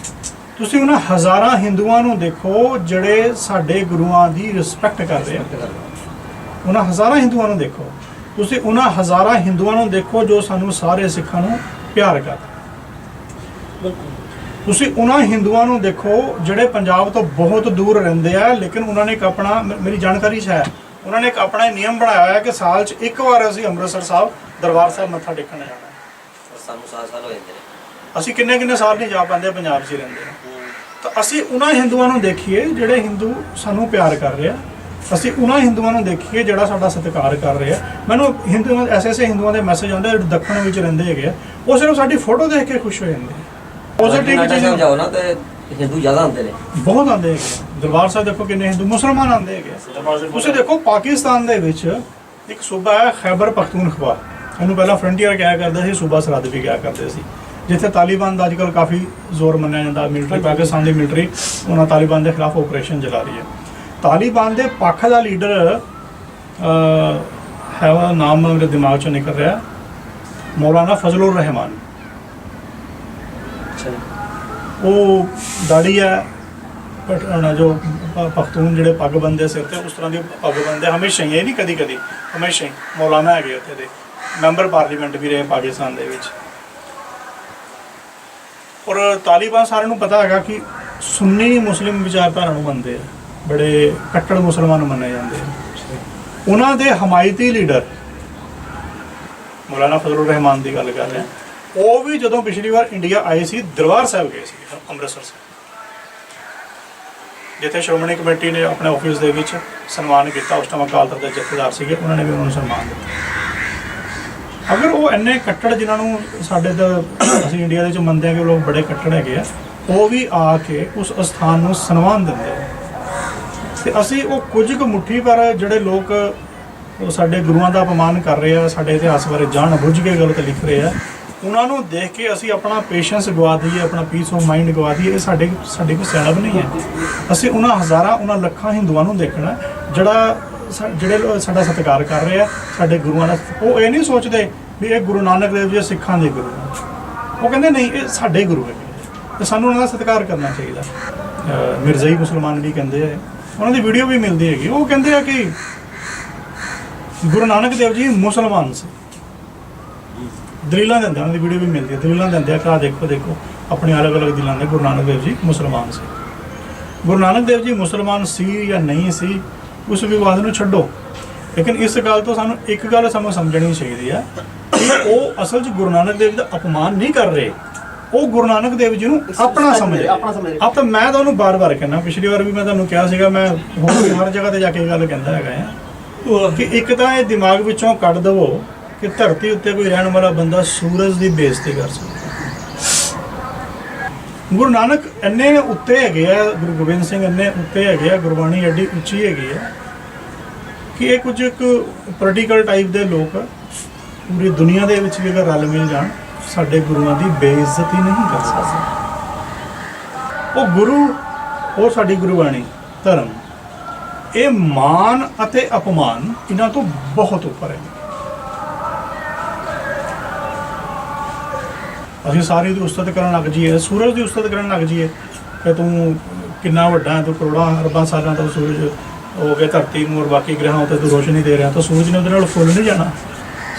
ਤੁਸੀਂ ਉਹਨਾਂ ਹਜ਼ਾਰਾਂ ਹਿੰਦੂਆਂ ਨੂੰ ਦੇਖੋ ਜਿਹੜੇ ਸਾਡੇ ਗੁਰੂਆਂ ਦੀ ਰਿਸਪੈਕਟ ਕਰ ਆ। ਉਹਨਾਂ ਹਜ਼ਾਰਾਂ ਹਿੰਦੂਆਂ ਨੂੰ ਦੇਖੋ। ਤੁਸੀਂ ਉਹਨਾਂ ਹਜ਼ਾਰਾਂ ਹਿੰਦੂਆਂ ਨੂੰ ਦੇਖੋ ਜੋ ਸਾਨੂੰ ਸਾਰੇ ਸਿੱਖਾਂ ਨੂੰ ਪਿਆਰ ਕਰਦੇ। ਤੁਸੀਂ ਉਹਨਾਂ ਹਿੰਦੂਆਂ ਨੂੰ ਦੇਖੋ ਜਿਹੜੇ ਪੰਜਾਬ ਤੋਂ ਬਹੁਤ ਦੂਰ ਰਹਿੰਦੇ ਆ, ਲੇਕਿਨ ਉਹਨਾਂ ਨੇ ਇੱਕ ਆਪਣਾ ਮੇਰੀ ਜਾਣਕਾਰੀ 'ਚ ਹੈ, ਉਹਨਾਂ ਨੇ ਇੱਕ ਆਪਣਾ ਨਿਯਮ ਬਣਾਇਆ ਹੋਇਆ ਕਿ ਸਾਲ 'ਚ ਇੱਕ ਵਾਰ ਅਸੀਂ ਅੰਮ੍ਰਿਤਸਰ ਸਾਹਿਬ ਦਰਬਾਰ ਸਾਹਿਬ ਮੱਥਾ ਟੇਕਣ ਜਾਣਾ ਸਾਨੂੰ ਸਾਲ ਸਾਲ ਹੋ ਜਾਂਦੇ ਅਸੀਂ ਕਿੰਨੇ ਕਿੰਨੇ ਸਾਲ ਨਹੀਂ ਜਾ ਪਾਉਂਦੇ ਪੰਜਾਬ 'ਚ ਹੀ ਰਹਿੰਦੇ ਆ ਤਾਂ ਅਸੀਂ ਉਹਨਾਂ ਹਿੰਦੂਆਂ ਨੂੰ ਦੇਖੀਏ ਜਿਹੜੇ ਹਿੰਦੂ ਸਾਨੂੰ ਪਿਆਰ ਕਰ ਰਹੇ ਆ। ਅਸੀਂ ਉਹਨਾਂ ਹਿੰਦੂਆਂ ਨੂੰ ਦੇਖੀਏ ਜਿਹੜਾ ਸਾਡਾ ਸਤਿਕਾਰ ਕਰ ਰਿਹਾ ਮੈਨੂੰ ਹਿੰਦੂਆਂ ਐਸੇ ਐਸੇ ਹਿੰਦੂਆਂ ਦੇ ਮੈਸੇਜ ਆਉਂਦੇ ਆ ਜਿਹੜੇ ਦੱਖਣ ਵਿੱਚ ਰਹਿੰਦੇ ਹੈਗੇ ਆ। ਉਹ ਸਿਰਫ ਸਾਡੀ ਫੋਟੋ ਦੇਖ ਕੇ ਖੁਸ਼ ਹੋ ਜਾਂਦੇ ਆ। ਪੋਜ਼ਿਟਿਵ ਨਾਟਕ ਚੀਜ਼ਾਂ ਜਾਓ ਨਾ ਤੇ ਹਿੰਦੂ ਜ਼ਿਆਦਾ ਹੁੰਦੇ ਨੇ। ਬਹੁਤ ਆਉਂਦੇ ਹੈਗੇ ਆ। ਦਰਬਾਰ ਸਾਹਿਬ ਦੇਖੋ ਕਿੰਨੇ ਹਿੰਦੂ ਮੁਸਲਮਾਨ ਆਉਂਦੇ ਹੈਗੇ ਆ। ਤੁਸੀਂ ਦੇਖੋ ਪਾਕਿਸਤਾਨ ਦੇ ਵਿੱਚ ਇੱਕ ਸੂਬਾ ਹੈ ਖੈਬਰ ਪਖਤੂਨਖਵਾ। ਇਹਨੂੰ ਪਹਿਲਾਂ ਫਰੰਟੀਅਰ ਕਿਹਾ ਕਰਦੇ ਸੀ ਸੂਬਾ ਸਰਹੱਦ ਵੀ ਕਿਹਾ ਕਰਦੇ ਸੀ। ਜਿੱਥੇ ਤਾਲਿਬਾਨ ਦਾ ਅੱਜਕੱਲ ਕਾਫੀ ਜ਼ੋਰ ਮੰਨਿਆ ਜਾਂਦਾ ਮਿਲਟਰੀ ਪਾਕਿਸਤਾਨ ਦੀ ਮਿਲਟਰੀ ਉਹਨਾਂ ਤਾਲਿਬਾਨ ਦੇ ਖਿਲਾਫ ਆਪਰੇਸ਼ਨ ਚਲਾ ਰਹੀ ਹੈ। ਤਾਲਿਬਾਨ ਦੇ ਪੱਖ ਦਾ ਲੀਡਰ ਹੈ ਉਹਦਾ ਨਾਮ ਮੇਰੇ ਦਿਮਾਗ ਚੋਂ ਨਿਕਲ ਰਿਹਾ ਮੌਲਾਨਾ ਫਜ਼ਲੁਰ ਰਹਿਮਾਨ। ਉਹ ਦਾੜੀ ਹੈ ਉਹਨਾਂ ਜੋ ਪਖਤੂਨ ਜਿਹੜੇ ਪੱਗ ਬੰਦੇ ਸਿਰ ਤੇ ਉਸ ਤਰ੍ਹਾਂ ਦੀ ਪੱਗ ਬੰਦੇ ਹਮੇਸ਼ਾ ਹੀ ਇਹ ਨਹੀਂ ਕਦੀ ਕਦੀ ਹਮੇਸ਼ਾ ਹੀ ਮੌਲਾਨਾ ਹੈਗੇ ਉੱਥੇ ਦੇ। ਮੈਂਬਰ ਪਾਰਲੀਮੈਂਟ ਵੀ ਰਹੇ ਪਾਕਿਸਤਾਨ ਦੇ ਵਿੱਚ। ਔਰ ਤਾਲਿਬਾਨ ਸਾਰਿਆਂ ਨੂੰ ਪਤਾ ਹੈਗਾ ਕਿ ਸੁੰਨੀ ਮੁਸਲਿਮ ਵਿਚਾਰਧਾਰਾ ਨੂੰ ਮੰਨਦੇ ਆ, ਬੜੇ ਕੱਟੜ ਮੁਸਲਮਾਨ ਮੰਨੇ ਜਾਂਦੇ ਆ। ਉਹਨਾਂ ਦੇ ਹਮਾਇਤੀ ਲੀਡਰ, ਮੌਲਾਨਾ ਫਜ਼ਲੁਰ ਰਹਿਮਾਨ ਦੀ ਗੱਲ ਕਰ ਰਹੇ, ਉਹ ਵੀ ਜਦੋਂ ਪਿਛਲੀ ਵਾਰ ਇੰਡੀਆ ਆਏ ਸੀ, ਦਰਬਾਰ ਸਾਹਿਬ ਗਏ ਸੀ, ਅੰਮ੍ਰਿਤਸਰ ਸਾਹਿਬ। ਜਿੱਥੇ ਸ਼੍ਰੋਮਣੀ ਕਮੇਟੀ ਨੇ ਆਪਣੇ ਆਫਿਸ ਦੇ ਵਿੱਚ ਸਨਮਾਨ ਕੀਤਾ, ਉਸ ਟਾਈਮ ਅਕਾਲ ਤਖਤ ਦੇ ਜਥੇਦਾਰ ਸੀਗੇ, ਉਹਨਾਂ ਨੇ ਵੀ ਉਹਨਾਂ ਨੂੰ ਸਨਮਾਨ ਦਿੱਤਾ। ਅਗਰ ਉਹ ਇੰਨੇ ਕੱਟੜ ਜਿਨ੍ਹਾਂ ਨੂੰ ਸਾਡੇ ਤਾਂ ਅਸੀਂ ਇੰਡੀਆ ਦੇ ਵਿੱਚ ਮੰਨਦੇ ਹਾਂ ਕਿ ਉਹ ਲੋਕ ਬੜੇ ਕੱਟੜ ਹੈਗੇ ਆ, ਉਹ ਵੀ ਆ ਕੇ ਉਸ ਅਸਥਾਨ ਨੂੰ ਸਨਮਾਨ ਦਿੰਦੇ ਆ। ਤੇ ਅਸੀਂ ਉਹ ਕੁਝ ਕੁ ਮੁੱਠੀ ਪਰ ਜਿਹੜੇ ਲੋਕ ਉਹ ਸਾਡੇ ਗੁਰੂਆਂ ਦਾ ਅਪਮਾਨ ਕਰ ਰਹੇ ਆ, ਸਾਡੇ ਇਤਿਹਾਸ ਬਾਰੇ ਜਾਣ ਬੁੱਝ ਕੇ ਗਲਤ ਲਿਖ ਰਹੇ ਆ, ਉਹਨਾਂ ਨੂੰ ਦੇਖ ਕੇ ਅਸੀਂ ਆਪਣਾ ਪੇਸ਼ੈਂਸ ਗਵਾ ਦਈਏ, ਆਪਣਾ ਪੀਸ ਆਫ ਮਾਈਂਡ ਗਵਾ ਦਈਏ, ਇਹ ਸਾਡੇ ਸਾਡੇ ਕੋਲ ਸਿਆਣਪ ਨਹੀਂ ਹੈ। ਅਸੀਂ ਉਹਨਾਂ ਹਜ਼ਾਰਾਂ, ਉਹਨਾਂ ਲੱਖਾਂ ਹਿੰਦੂਆਂ ਨੂੰ ਦੇਖਣਾ, ਜਿਹੜਾ ਸਾ- ਜਿਹੜੇ ਲੋਕ ਸਾਡਾ ਸਤਿਕਾਰ ਕਰ ਰਹੇ ਆ ਸਾਡੇ ਗੁਰੂਆਂ ਦਾ ਉਹ ਇਹ ਨਹੀਂ ਸੋਚਦੇ ਵੀ ਇਹ ਗੁਰੂ ਨਾਨਕ ਦੇਵ ਜੀ ਸਿੱਖਾਂ ਦੇ ਗੁਰੂ ਆ। ਉਹ ਕਹਿੰਦੇ ਨਹੀਂ ਇਹ ਸਾਡੇ ਗੁਰੂ ਹੈਗੇ। ਤੇ ਸਾਨੂੰ ਉਹਨਾਂ ਦਾ ਸਤਿਕਾਰ ਕਰਨਾ ਚਾਹੀਦਾ। ਅਹ ਮਿਰਜ਼ਾਈ ਮੁਸਲਮਾਨ ਵੀ ਕਹਿੰਦੇ ਆ ਉਹਨਾਂ ਦੀ ਵੀਡੀਓ ਵੀ ਮਿਲਦੀ ਹੈਗੀ। ਉਹ ਕਹਿੰਦੇ ਆ ਕਿ ਗੁਰੂ ਨਾਨਕ ਦੇਵ ਜੀ ਮੁਸਲਮਾਨ ਸੀ। ਦਲੀਲਾਂ ਦਿੰਦੇ ਆ, ਉਹਨਾਂ ਦੀ ਵੀਡੀਓ ਵੀ ਮਿਲਦੀ ਹੈ ਦਲੀਲਾਂ ਦਿੰਦੇ ਆ ਕਿ ਆਹ ਦੇਖੋ ਦੇਖੋ ਆਪਣੇ ਅਲੱਗ-ਅਲੱਗ ਦਿਲਾਂ ਦੇ ਗੁਰੂ ਨਾਨਕ ਦੇਵ ਜੀ ਮੁਸਲਮਾਨ ਸੀ। ਗੁਰੂ ਨਾਨਕ ਦੇਵ ਜੀ ਮੁਸਲਮਾਨ ਸੀ ਜਾਂ ਨਹੀਂ ਸੀ ਉਸ ਵਿਵਾਦ ਨੂੰ ਛੱਡੋ। ਲੇਕਿਨ ਇਸ ਗੱਲ ਤੋਂ ਸਾਨੂੰ ਇੱਕ ਗੱਲ ਸਾਨੂੰ ਸਮਝਣੀ ਚਾਹੀਦੀ ਹੈ ਕਿ ਉਹ ਅਸਲ 'ਚ ਗੁਰੂ ਨਾਨਕ ਦੇਵ ਦਾ ਅਪਮਾਨ ਨਹੀਂ ਕਰ ਰਹੇ। ਉਹ ਗੁਰੂ ਨਾਨਕ ਦੇਵ ਜੀ ਨੂੰ ਆਪਣਾ ਸਮਝ ਰਹੇ ਆਪਣਾ ਸਮਝ ਰਹੇ। ਆਪ ਤਾਂ ਮੈਂ ਤਾਂ ਉਹਨੂੰ ਬਾਰ-ਬਾਰ ਕਹਿੰਦਾ। ਪਿਛਲੀ ਵਾਰ ਵੀ ਮੈਂ ਤੁਹਾਨੂੰ ਕਿਹਾ ਸੀਗਾ ਮੈਂ ਹੋਰ ਵੀ ਹਰ ਜਗ੍ਹਾ ਤੇ ਜਾ ਕੇ ਇਹ ਗੱਲ ਕਹਿੰਦਾ ਹੈਗਾ ਆ। ਕਿ ਇੱਕ ਤਾਂ ਇਹ ਦਿਮਾਗ ਵਿੱਚੋਂ ਕੱਢ ਦਵੋ ਕਿ ਧਰਤੀ ਉੱਤੇ ਕੋਈ ਰਹਿਣ ਵਾਲਾ ਬੰਦਾ ਸੂਰਜ ਦੀ ਬੇਇੱਜ਼ਤੀ ਕਰ ਸਕਦਾ। ਗੁਰੂ ਨਾਨਕ ਇੰਨੇ ਉੱਤੇ ਹੈਗੇ ਆ, ਗੁਰੂ ਗੋਬਿੰਦ ਸਿੰਘ ਇੰਨੇ ਉੱਤੇ ਹੈਗੇ ਆ, ਗੁਰਬਾਣੀ ਐਡੀ ਉੱਚੀ ਹੈਗੀ ਆ ਕਿ ਇਹ ਕੁਝ ਇੱਕ ਪੋਲੀਟੀਕਲ ਟਾਈਪ ਦੇ ਲੋਕ ਪੂਰੀ ਦੁਨੀਆ ਦੇ ਵਿੱਚ ਵੀ ਅਗਰ ਰਲ ਮਿਲ ਜਾਣ, ਸਾਡੇ ਗੁਰੂਆਂ ਦੀ ਬੇਇੱਜ਼ਤੀ ਨਹੀਂ ਕਰ ਸਕਦੇ। ਉਹ ਗੁਰੂ, ਉਹ ਸਾਡੀ ਗੁਰਬਾਣੀ, ਧਰਮ, ਇਹ ਮਾਨ ਅਤੇ ਅਪਮਾਨ ਇਹਨਾਂ ਤੋਂ ਬਹੁਤ ਉੱਪਰ ਹੈ ਅਸੀਂ ਸਾਰੀ ਦੀ ਉਸਤਤ ਕਰਨ ਲੱਗ ਜੀਏ ਸੂਰਜ ਦੀ ਉਸਤਤ ਕਰਨ ਲੱਗ ਜੀਏ ਕਿ ਤੂੰ ਕਿੰਨਾ ਵੱਡਾ ਹੈ, ਤੂੰ ਕਰੋੜਾਂ, ਅਰਬਾਂ ਸਾਲਾਂ ਤੋਂ ਸੂਰਜ ਹੋ ਗਿਆ, ਧਰਤੀ ਨੂੰ ਔਰ ਬਾਕੀ ਗ੍ਰਹਾਂ ਉੱਤੇ ਤੂੰ ਰੋਸ਼ਨੀ ਦੇ ਰਿਹਾ। ਤਾਂ ਸੂਰਜ ਨੇ ਉਹਦੇ ਨਾਲ ਫੁੱਲ ਨਹੀਂ ਜਾਣਾ।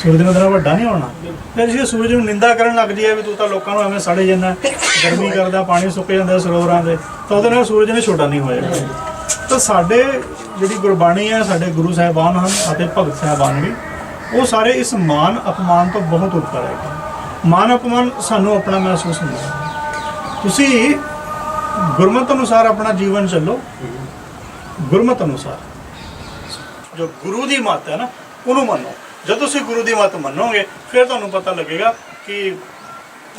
ਸੂਰਜ ਨੇ ਉਹਦੇ ਨਾਲ ਵੱਡਾ ਨਹੀਂ ਹੋਣਾ। ਫਿਰ ਜੇ ਸੂਰਜ ਨੂੰ ਨਿੰਦਾ ਕਰਨ ਲੱਗ ਜੀਏ ਵੀ ਤੂੰ ਤਾਂ ਲੋਕਾਂ ਨੂੰ ਐਵੇਂ ਸੜੇ ਜਾਂਦਾ, ਗਰਮੀ ਕਰਦਾ, ਪਾਣੀ ਸੁੱਕ ਜਾਂਦਾ, ਸਰੋਵਰਾਂ ਦੇ, ਤਾਂ ਉਹਦੇ ਨਾਲ ਸੂਰਜ ਨੇ ਛੋਟਾ ਨਹੀਂ ਹੋਇਆ। ਤਾਂ ਸਾਡੇ ਜਿਹੜੀ ਗੁਰਬਾਣੀ ਹੈ, ਸਾਡੇ ਗੁਰੂ ਸਾਹਿਬਾਨ ਹਨ ਅਤੇ ਭਗਤ ਸਾਹਿਬਾਨ ਵੀ, ਉਹ ਸਾਰੇ ਇਸ ਮਾਨ ਅਪਮਾਨ ਤੋਂ ਬਹੁਤ ਉੱਪਰ ਹੈ ਮਾਨ ਅਪਮਾਨ ਸਾਨੂੰ ਆਪਣਾ ਮਹਿਸੂਸ ਹੁੰਦਾ ਤੁਸੀਂ ਗੁਰਮਤ ਅਨੁਸਾਰ ਆਪਣਾ ਜੀਵਨ ਚੱਲੋ। ਗੁਰਮਤ ਅਨੁਸਾਰ। ਜੋ ਗੁਰੂ ਦੀ ਮੱਤ ਹੈ ਨਾ, ਉਹਨੂੰ ਮੰਨੋ। ਜਦ ਤੁਸੀਂ ਗੁਰੂ ਦੀ ਮੱਤ ਮੰਨੋਗੇ, ਫਿਰ ਤੁਹਾਨੂੰ ਪਤਾ ਲੱਗੇਗਾ ਕਿ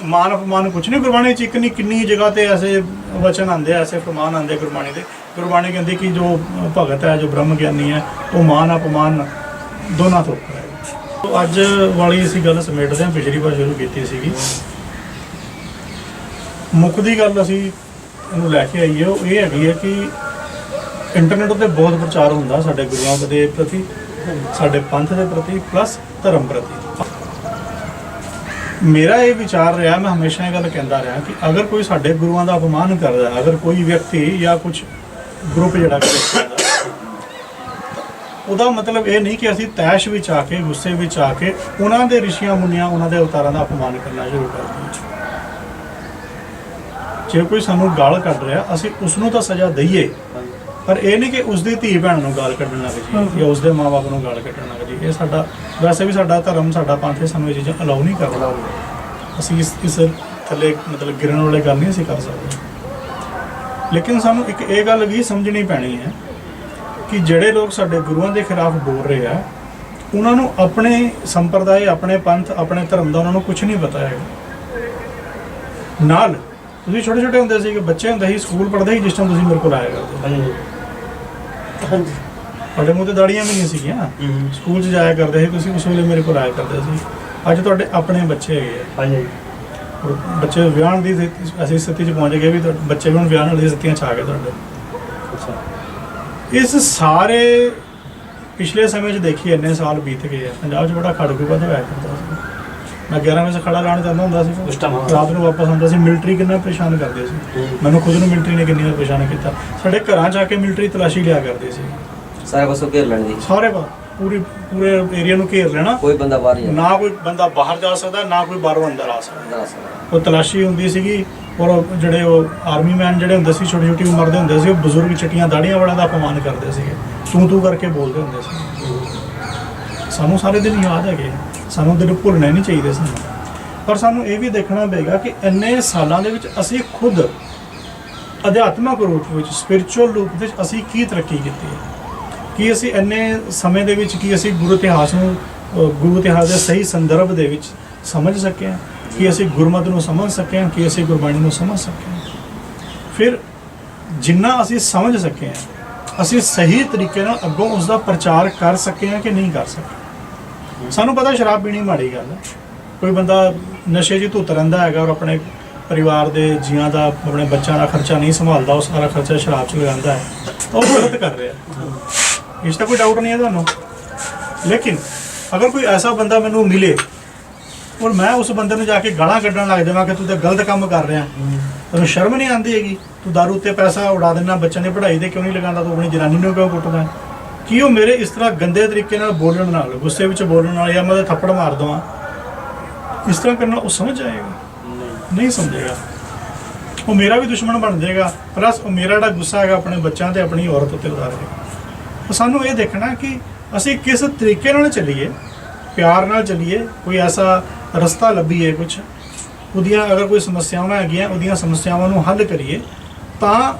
ਮਾਨ ਅਪਮਾਨ ਕੁਛ ਨਹੀਂ, ਗੁਰਬਾਣੀ ਚ ਇੱਕ ਨਹੀਂ ਕਿੰਨੀ ਜਗ੍ਹਾ ਤੇ ਐਸੇ ਵਚਨ ਆਉਂਦੇ ਆ, ਐਸੇ ਫਰਮਾਨ ਆਉਂਦੇ ਆ ਗੁਰਬਾਣੀ ਦੇ। ਗੁਰਬਾਣੀ ਕਹਿੰਦੀ ਕਿ ਜੋ ਭਗਤ ਹੈ, ਜੋ ਬ੍ਰਹਮ ਗਿਆਨੀ ਹੈ, ਉਹ ਮਾਨ ਅਪਮਾਨ ਦੋਨਾਂ ਤੋਂ ਉੱਪਰ ਹੈ। ਅੱਜ ਵਾਲੀ ਅਸੀਂ ਗੱਲ ਸਮੇਟਦੇ ਹਾਂ ਪਿਛਲੀ ਵਾਰ ਸ਼ੁਰੂ ਕੀਤੀ ਸੀਗੀ। ਮੁੱਕਦੀ ਗੱਲ ਅਸੀਂ ਇਹਨੂੰ ਲੈ ਕੇ ਆਈਏ, ਉਹ ਇਹ ਹੈਗੀ ਹੈ ਕਿ ਇੰਟਰਨੈਟ ਉੱਤੇ ਬਹੁਤ ਪ੍ਰਚਾਰ ਹੁੰਦਾ ਸਾਡੇ ਗੁਰੂਆਂ ਦੇ ਪ੍ਰਤੀ, ਸਾਡੇ ਪੰਥ ਦੇ ਪ੍ਰਤੀ ਪਲੱਸ ਧਰਮ ਪ੍ਰਤੀ। ਮੇਰਾ ਇਹ ਵਿਚਾਰ ਰਿਹਾ, ਮੈਂ ਹਮੇਸ਼ਾ ਇਹ ਗੱਲ ਕਹਿੰਦਾ ਰਿਹਾ ਕਿ ਅਗਰ ਕੋਈ ਸਾਡੇ ਗੁਰੂਆਂ ਦਾ ਅਪਮਾਨ ਕਰਦਾ, ਅਗਰ ਕੋਈ ਵਿਅਕਤੀ ਜਾਂ ਕੁਝ ਗਰੁੱਪ ਜਿਹੜਾ ਕਰਦਾ ਉਹਦਾ ਮਤਲਬ ਇਹ ਨਹੀਂ ਕਿ ਅਸੀਂ ਤੈਸ਼ ਵਿੱਚ ਆ ਕੇ, ਗੁੱਸੇ ਵਿੱਚ ਆ ਕੇ ਉਹਨਾਂ ਦੇ ਰਿਸ਼ੀਆਂ ਮੁਨੀਆਂ, ਉਹਨਾਂ ਦੇ ਅਵਤਾਰਾਂ ਦਾ ਅਪਮਾਨ ਕਰਨਾ ਸ਼ੁਰੂ ਕਰ ਦਈਏ ਜੇ। ਕੋਈ ਸਾਨੂੰ ਗਾਲ ਕੱਢ ਰਿਹਾ, ਅਸੀਂ ਉਸ ਨੂੰ ਤਾਂ ਸਜ਼ਾ ਦਈਏ। ਪਰ ਇਹ ਨਹੀਂ ਕਿ ਉਸ ਦੀ ਧੀ ਭੈਣ ਨੂੰ ਗਾਲ ਕੱਢਣ ਲੱਗ ਜੀ ਜਾਂ ਉਸ ਦੇ ਮਾਪੇ ਨੂੰ ਗਾਲ ਕੱਢਣ ਲੱਗ ਜੀ ਇਹ ਸਾਡਾ, ਵੈਸੇ ਵੀ ਸਾਡਾ ਧਰਮ, ਸਾਡਾ ਪੰਥ, ਇਹ ਸਾਨੂੰ ਇਹ ਚੀਜ਼ਾਂ ਅਲਾਉ ਨਹੀਂ ਕਰਦਾ। ਅਸੀਂ ਇਸ ਇਸ ਥੱਲੇ ਮਤਲਬ ਗਿਰਨ ਵਾਲੇ ਗੱਲ ਨਹੀਂ ਅਸੀਂ ਕਰ ਸਕਦੇ। ਲੇਕਿਨ ਸਾਨੂੰ ਇੱਕ ਇਹ ਗੱਲ ਵੀ ਸਮਝਣੀ ਪੈਣੀ ਹੈ ਕਿ ਜਿਹੜੇ ਲੋਕ ਸਾਡੇ ਗੁਰੂਆਂ ਦੇ ਖਿਲਾਫ ਬੋਲ ਰਹੇ ਆ ਉਹਨਾਂ ਨੂੰ ਆਪਣੇ ਸੰਪਰਦਾਇ ਆਪਣੇ ਪੰਥ ਆਪਣੇ ਧਰਮ ਦਾ ਉਹਨਾਂ ਨੂੰ ਕੁਝ ਨਹੀਂ ਪਤਾ ਹੈਗਾ। ਨਾਲ ਤੁਸੀਂ ਛੋਟੇ ਛੋਟੇ ਹੁੰਦੇ ਸੀ ਕਿ ਬੱਚੇ ਹੁੰਦੇ ਸੀ ਸਕੂਲ ਪੜ੍ਹਦੇ ਸੀ ਜਿਸ ਟਾਈਮ ਤੁਸੀਂ ਮੇਰੇ ਕੋਲ ਆਇਆ ਕਰਦੇ ਹਾਂਜੀ। ਹਾਂਜੀ। ਤੁਹਾਡੇ ਮੂੰਹ ਤੇ ਦਾੜੀਆਂ ਵੀ ਨਹੀਂ ਸੀਗੀਆਂ? ਸਕੂਲ 'ਚ ਜਾਇਆ ਕਰਦੇ ਸੀ ਤੁਸੀਂ ਉਸ ਵੇਲੇ ਮੇਰੇ ਕੋਲ ਆਇਆ ਕਰਦੇ ਸੀ। ਅੱਜ ਤੁਹਾਡੇ ਆਪਣੇ ਬੱਚੇ ਹੈਗੇ ਆ। ਹਾਂਜੀ। ਬੱਚੇ ਵਿਆਹਣ ਦੀ ਅਸੀਂ ਸਥਿਤੀ 'ਚ ਪਹੁੰਚ ਗਏ ਵੀ ਬੱਚੇ ਵੀ ਹੁਣ ਵਿਆਹਣ ਵਾਲੀ ਸਥਿਤੀਆਂ 'ਚ ਆ ਗਏ ਤੁਹਾਡੇ। ਅੱਛਾ। ਇਸ ਸਾਰੇ ਪਿਛਲੇ ਸਮੇਂ 'ਚ ਦੇਖੀ ਇੰਨੇ ਸਾਲ ਬੀਤ ਗਏ ਆ। ਪੰਜਾਬ 'ਚ ਬੜਾ ਤਾਂ ਹੋਇਆ ਕਰਦਾ ਸੀ। ਮੈਂ 11 ਵਜੇ ਖੜਾ ਲਾਣ ਜਾਂਦਾ ਹੁੰਦਾ ਸੀ। ਉਸ ਹਾਂ। ਰਾਤ ਨੂੰ ਵਾਪਸ ਆਉਂਦਾ ਸੀ। ਮਿਲਟਰੀ ਕਿੰਨਾ ਪਰੇਸ਼ਾਨ ਕਰਦੇ ਸੀ। ਮੈਨੂੰ ਖੁਦ ਨੂੰ ਮਿਲਟਰੀ ਨੇ ਕਿੰਨੀ ਵਾਰ ਪਰੇਸ਼ਾਨ ਕੀਤਾ। ਸਾਡੇ ਘਰਾਂ 'ਚ ਆ ਕੇ ਮਿਲਟਰੀ ਤਲਾਸ਼ੀ ਲਿਆ ਕਰਦੇ ਸੀ। ਸਾਰੇ ਪਾਸੋਂ ਘੇਰ ਲੈਣ ਦੀ ਸਾਰੇ ਬਾਹਰ। ਪੂਰੀ ਪੂਰੇ ਏਰੀਆ ਨੂੰ ਘੇਰ ਲੈਣਾ। ਕੋਈ ਬੰਦਾ ਬਾਹਰ ਨਹੀਂ ਨਾ ਕੋਈ ਬੰਦਾ ਬਾਹਰ ਜਾ ਸਕਦਾ ਨਾ ਕੋਈ ਬਾਹਰੋਂ ਅੰਦਰ ਆ ਸਕਦਾ। ਉਹ ਤਲਾਸ਼ੀ ਹੁੰਦੀ ਸੀਗੀ ਔਰ ਉਹ ਜਿਹੜੇ ਉਹ ਆਰਮੀ ਮੈਨ ਜਿਹੜੇ ਹੁੰਦੇ ਸੀ ਛੋਟੀ ਛੋਟੀ ਉਮਰ ਦੇ ਹੁੰਦੇ ਸੀ ਉਹ ਬਜ਼ੁਰਗ ਚਿੱਟੀਆਂ ਦਾੜੀਆਂ ਵਾਲਿਆਂ ਦਾ ਅਪਮਾਨ ਕਰਦੇ ਸੀਗੇ। ਤੂੰ ਤੂੰ ਕਰਕੇ ਬੋਲਦੇ ਹੁੰਦੇ ਸੀ। ਸਾਨੂੰ ਸਾਰੇ ਦਿਨ ਯਾਦ ਹੈਗੇ ਸਾਨੂੰ ਦਿਨ ਭੁੱਲਣੇ ਨਹੀਂ ਚਾਹੀਦੇ ਸਾਨੂੰ। ਪਰ ਸਾਨੂੰ ਇਹ ਵੀ ਦੇਖਣਾ ਪਏਗਾ ਕਿ ਇੰਨੇ ਸਾਲਾਂ ਦੇ ਵਿੱਚ ਅਸੀਂ ਖੁਦ ਅਧਿਆਤਮਕ ਰੂਪ ਵਿੱਚ ਸਪਿਰਚੁਅਲ ਰੂਪ ਵਿੱਚ ਅਸੀਂ ਕੀ ਤਰੱਕੀ ਕੀਤੀ ਹੈ? ਕੀ ਅਸੀਂ ਇੰਨੇ ਸਮੇਂ ਦੇ ਵਿੱਚ ਕੀ ਅਸੀਂ ਗੁਰੂ ਇਤਿਹਾਸ ਨੂੰ ਅ, ਗੁਰੂ ਇਤਿਹਾਸ ਦੇ ਸਹੀ ਸੰਦਰਭ ਦੇ ਵਿੱਚ ਸਮਝ ਸਕੇ ਹਾਂ ਕੀ ਅਸੀਂ ਗੁਰਮਤਿ ਨੂੰ ਸਮਝ ਸਕੇ ਹਾਂ ਕੀ ਅਸੀਂ ਗੁਰਬਾਣੀ ਨੂੰ ਸਮਝ ਸਕੇ ਹਾਂ ਫਿਰ ਜਿੰਨਾ ਅਸੀਂ ਸਮਝ ਸਕੇ ਹਾਂ ਅਸੀਂ ਸਹੀ ਤਰੀਕੇ ਨਾਲ ਅੱਗੋਂ ਉਸ ਦਾ ਪ੍ਰਚਾਰ ਕਰ ਸਕੇ ਹਾਂ ਕਿ ਨਹੀਂ ਕਰ ਸਕੇ ਸਾਨੂੰ ਪਤਾ ਸ਼ਰਾਬ ਪੀਣੀ ਮਾੜੀ ਗੱਲ ਹੈ। ਕੋਈ ਬੰਦਾ ਨਸ਼ੇ 'ਚ ਧੁੱਤ ਰਹਿੰਦਾ ਹੈਗਾ ਔਰ ਆਪਣੇ ਪਰਿਵਾਰ ਦੇ ਜੀਆਂ ਦਾ ਆਪਣੇ ਬੱਚਿਆਂ ਦਾ ਖਰਚਾ ਨਹੀਂ ਸੰਭਾਲਦਾ ਉਹ ਸਾਰਾ ਖਰਚਾ ਸ਼ਰਾਬ 'ਚ ਲਗਾਉਂਦਾ ਹੈ ਤਾਂ ਉਹ ਗਲਤ ਕਰ ਰਿਹਾ। ਇਸ ਦਾ ਕੋਈ ਡਾਊਟ ਨਹੀਂ ਹੈ ਤੁਹਾਨੂੰ? ਲੇਕਿਨ ਅਗਰ ਕੋਈ ਐਸਾ ਬੰਦਾ ਮੈਨੂੰ ਮਿਲੇ, ਔਰ ਮੈਂ ਉਸ ਬੰਦੇ ਨੂੰ ਜਾ ਕੇ ਗਾਲਾਂ ਕੱਢਣ ਲੱਗ ਜਾਵਾਂ ਕਿ ਤੂੰ ਤਾਂ ਗਲਤ ਕੰਮ ਕਰ ਰਿਹਾ, ਤੈਨੂੰ ਸ਼ਰਮ ਨਹੀਂ ਆਉਂਦੀ ਹੈਗੀ? ਤੂੰ ਦਾਰੂ 'ਤੇ ਪੈਸਾ ਉਡਾ ਦੇਣਾ ਬੱਚਿਆਂ ਦੀ ਪੜ੍ਹਾਈ ਤੇ ਕਿਉਂ ਨਹੀਂ ਲਗਾਉਂਦਾ, ਤੂੰ ਆਪਣੀ ਜਨਾਨੀ ਨੂੰ ਕਿਉਂ ਕੁੱਟਦਾ? ਕੀ ਉਹ ਮੇਰੇ ਇਸ ਤਰ੍ਹਾਂ ਗੰਦੇ ਤਰੀਕੇ ਨਾਲ ਬੋਲਣ ਨਾਲ, ਗੁੱਸੇ ਵਿੱਚ ਬੋਲਣ ਨਾਲ ਜਾਂ ਮੈਂ ਥੱਪੜ ਮਾਰ ਦਵਾਂ? ਇਸ ਤਰ੍ਹਾਂ ਕਰਨਾ ਉਹ ਸਮਝ ਜਾਏਗਾ? ਨਹੀਂ ਸਮਝੇਗਾ। ਉਹ ਮੇਰਾ ਵੀ ਦੁਸ਼ਮਣ ਬਣ ਜਾਏਗਾ ਪਲੱਸ ਉਹ ਮੇਰਾ ਜਿਹੜਾ ਗੁੱਸਾ ਹੈਗਾ ਆਪਣੇ ਬੱਚਿਆਂ ਤੇ ਆਪਣੀ ਔਰਤ ਉੱਤੇ ਉਤਾਰੇਗਾ ਤਾਂ ਸਾਨੂੰ ਇਹ ਦੇਖਣਾ ਕਿ ਅਸੀਂ ਕਿਸ ਤਰੀਕੇ ਨਾਲ ਚੱਲੀਏ, ਪਿਆਰ ਨਾਲ ਚੱਲੀਏ, ਕੋਈ ਐਸਾ ਰਸਤਾ ਲੱਭੀਏ ਕੁਝ ਉਹਦੀਆਂ ਅਗਰ ਕੋਈ ਸਮੱਸਿਆਵਾਂ ਹੈਗੀਆਂ, ਉਹਦੀਆਂ ਸਮੱਸਿਆਵਾਂ ਨੂੰ ਹੱਲ ਕਰੀਏ, ਤਾਂ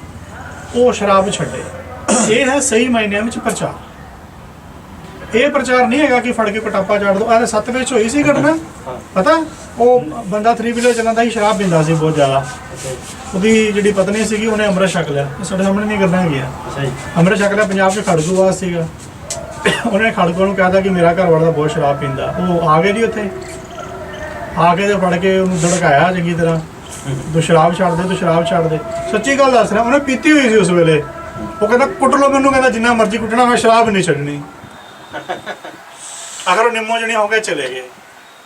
ਉਹ ਸ਼ਰਾਬ ਛੱਡੇ। ਇਹ ਹੈ ਸਹੀ ਮਾਇਨਿਆਂ ਵਿੱਚ ਪ੍ਰਚਾਰ। ਇਹ ਪ੍ਰਚਾਰ ਨਹੀਂ ਹੈਗਾ ਕਿ ਫੜ ਕੇ ਕਟਾਪਾ ਚਾੜ ਦੋ। ਆਹ ਸੱਤ ਵਿੱਚ ਹੋਈ ਸੀ ਘਟਨਾ। ਪਤਾ? ਉਹ ਬੰਦਾ 3 ਵੀਲਰ ਚਲਾਉਂਦਾ ਸੀ ਸ਼ਰਾਬ ਪੀਂਦਾ ਸੀ ਬਹੁਤ ਜ਼ਿਆਦਾ। ਉਹਦੀ ਜਿਹੜੀ ਪਤਨੀ ਸੀਗੀ ਉਹਨੇ ਅੰਮ੍ਰਿਤ ਛਕ ਲਿਆ। ਇਹ ਸਾਡੇ ਸਾਹਮਣੇ ਨਹੀਂ ਕਰਨਾ ਹੈਗੀਆਂ। ਅੰਮ੍ਰਿਤ ਛਕ ਲਿਆ ਪੰਜਾਬ 'ਚ ਖੜਗੂਵਾਸ ਸੀਗਾ। ਉਹਨੇ ਖੜਗੂ ਨੂੰ ਕਹਿਤਾ ਕਿ ਮੇਰਾ ਘਰ ਵਾਲਾ ਤਾਂ ਬਹੁਤ ਸ਼ਰਾਬ ਪੀਂਦਾ। ਉਹ ਆ ਗਏ ਜੀ ਉੱਥੇ। ਆ ਕੇ ਤੇ ਫੜ ਕੇ ਉਹਨੂੰ ਧੜਕਾਇਆ ਚੰਗੀ ਤਰ੍ਹਾਂ। ਤੂੰ ਸ਼ਰਾਬ ਛੱਡ ਦੇ ਤੂੰ ਸ਼ਰਾਬ ਛੱਡ ਦੇ। ਸੱਚੀ ਗੱਲ ਦੱਸ ਰਿਹਾ ਉਹਨੇ ਪੀਤੀ ਹੋਈ ਸੀ ਉਸ ਵੇਲੇ। ਉਹ ਕਹਿੰਦਾ ਕੁੱਟ ਲਓ ਮੈਨੂੰ ਕਹਿੰਦਾ ਜਿੰਨਾ ਮਰਜ਼ੀ ਕੁੱਟਣਾ ਮੈਂ ਸ਼ਰਾਬ ਨਹੀਂ ਛੱਡਣੀ। ਅਗਰ ਉਹ ਨਿੰਮੋ ਜਣੀ ਹੋ ਕੇ ਚਲੇ ਗਏ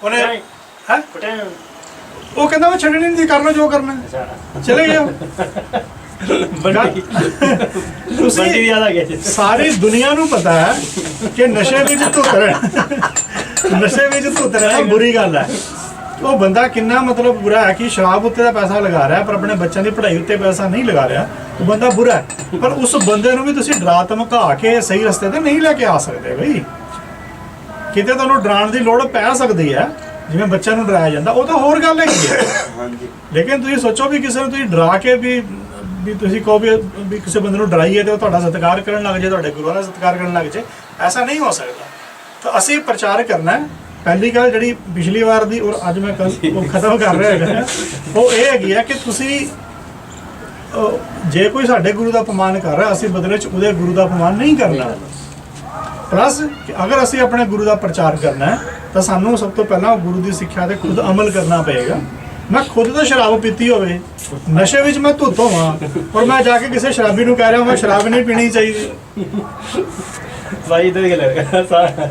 ਉਹਨੇ ਹੈ? ਕੁਟੇ ਉਹ ਕਹਿੰਦਾ ਮੈਂ ਛੱਡਣੀ ਨਹੀਂ ਕਰ ਲਓ ਜੋ ਕਰਨਾ ਚਲੇ ਗਏ ਉਹ। ਬੰਟੀ ਬੰਟੀ ਵੀ ਯਾਦ ਆ ਗਿਆ ਜੀ ਸਾਰੀ ਦੁਨੀਆ ਨੂੰ ਪਤਾ ਹੈ ਕਿ ਨਸ਼ੇ ਵਿੱਚ ਧੁੱਤ ਰਹਿਣਾ ਨਸ਼ੇ ਵਿੱਚ ਧੁੱਤ ਰਹਿਣਾ ਬੁਰੀ ਗੱਲ ਹੈ। ਉਹ ਬੰਦਾ ਕਿੰਨਾ ਮਤਲਬ ਬੁਰਾ ਹੈ ਕਿ ਸ਼ਰਾਬ ਉੱਤੇ ਦਾ ਪੈਸਾ ਲਗਾ ਰਿਹਾ ਪਰ ਆਪਣੇ ਬੱਚਿਆਂ ਦੀ ਪੜ੍ਹਾਈ ਉੱਤੇ ਪੈਸਾ ਨਹੀਂ ਲਗਾ ਰਿਹਾ। ਉਹ ਬੰਦਾ ਬੁਰਾ ਹੈ। ਪਰ ਉਸ ਬੰਦੇ ਨੂੰ ਵੀ ਤੁਸੀਂ ਡਰਾ ਧਮਕਾ ਕੇ ਸਹੀ ਰਸਤੇ ਤੇ ਨਹੀਂ ਲੈ ਕੇ ਆ ਸਕਦੇ ਬਈ। ਕਿਤੇ ਤੁਹਾਨੂੰ ਡਰਾਉਣ ਦੀ ਲੋੜ ਪੈ ਸਕਦੀ ਹੈ ਜਿਵੇਂ ਬੱਚਿਆਂ ਨੂੰ ਡਰਾਇਆ ਜਾਂਦਾ ਉਹ ਤਾਂ ਹੋਰ ਗੱਲ ਹੈਗੀ ਹੈ। ਹਾਂਜੀ। ਲੇਕਿਨ ਤੁਸੀਂ ਸੋਚੋ ਵੀ ਕਿਸੇ ਨੂੰ ਤੁਸੀਂ ਡਰਾ ਕੇ ਵੀ ਵੀ ਤੁਸੀਂ ਕਹੋ ਵੀ ਕਿਸੇ ਬੰਦੇ ਨੂੰ ਡਰਾਈਏ ਤੇ ਉਹ ਤੁਹਾਡਾ ਸਤਿਕਾਰ ਕਰਨ ਲੱਗ ਜਾਏ ਤੁਹਾਡੇ ਗੁਰੂਆਂ ਦਾ ਸਤਿਕਾਰ ਕਰਨ ਲੱਗ ਜਾਏ ਐਸਾ ਨਹੀਂ ਹੋ ਸਕਦਾ। ਤਾਂ ਅਸੀਂ ਪ੍ਰਚਾਰ ਕਰਨਾ ਹੈ ਪਹਿਲੀ ਗੱਲ ਜਿਹੜੀ ਪਿਛਲੀ ਵਾਰ ਦੀ, ਔਰ ਅੱਜ ਮੈਂ ਕੱਲ ਉਹ ਖਤਮ ਕਰ ਰਿਹਾ ਹੈਗਾ, ਉਹ ਇਹ ਹੈਗੀ ਹੈ ਕਿ ਤੁਸੀਂ ਜੇ ਕੋਈ ਸਾਡੇ ਗੁਰੂ ਦਾ ਅਪਮਾਨ ਕਰ ਰਿਹਾ, ਅਸੀਂ ਬਦਲੇ ਚ ਉਹਦੇ ਗੁਰੂ ਦਾ ਅਪਮਾਨ ਨਹੀਂ ਕਰਨਾ। ਪਲੱਸ ਅਗਰ ਅਸੀਂ ਆਪਣੇ ਗੁਰੂ ਦਾ ਪ੍ਰਚਾਰ ਕਰਨਾ ਹੈ, ਤਾਂ ਸਾਨੂੰ ਸਭ ਤੋਂ ਪਹਿਲਾਂ ਗੁਰੂ ਦੀ ਸਿੱਖਿਆ ਤੇ ਖੁਦ ਅਮਲ ਕਰਨਾ ਪਏਗਾ। ਮੈਂ ਖੁਦ ਤਾਂ ਸ਼ਰਾਬ ਪੀਤੀ ਹੋਵੇ, ਨਸ਼ੇ ਵਿੱਚ ਮੈਂ ਧੁੱਤ ਹੋਵਾਂ, ਔਰ ਮੈਂ ਜਾ ਕੇ ਕਿਸੇ ਸ਼ਰਾਬੀ ਨੂੰ ਕਹਿ ਰਿਹਾ, ਮੈਂ ਸ਼ਰਾਬ ਨਹੀਂ ਪੀਣੀ ਚਾਹੀਦੀ। ਭਾਈ ਇਧਰ ਕੇ ਲੱਗਾ ਸਾਰਾ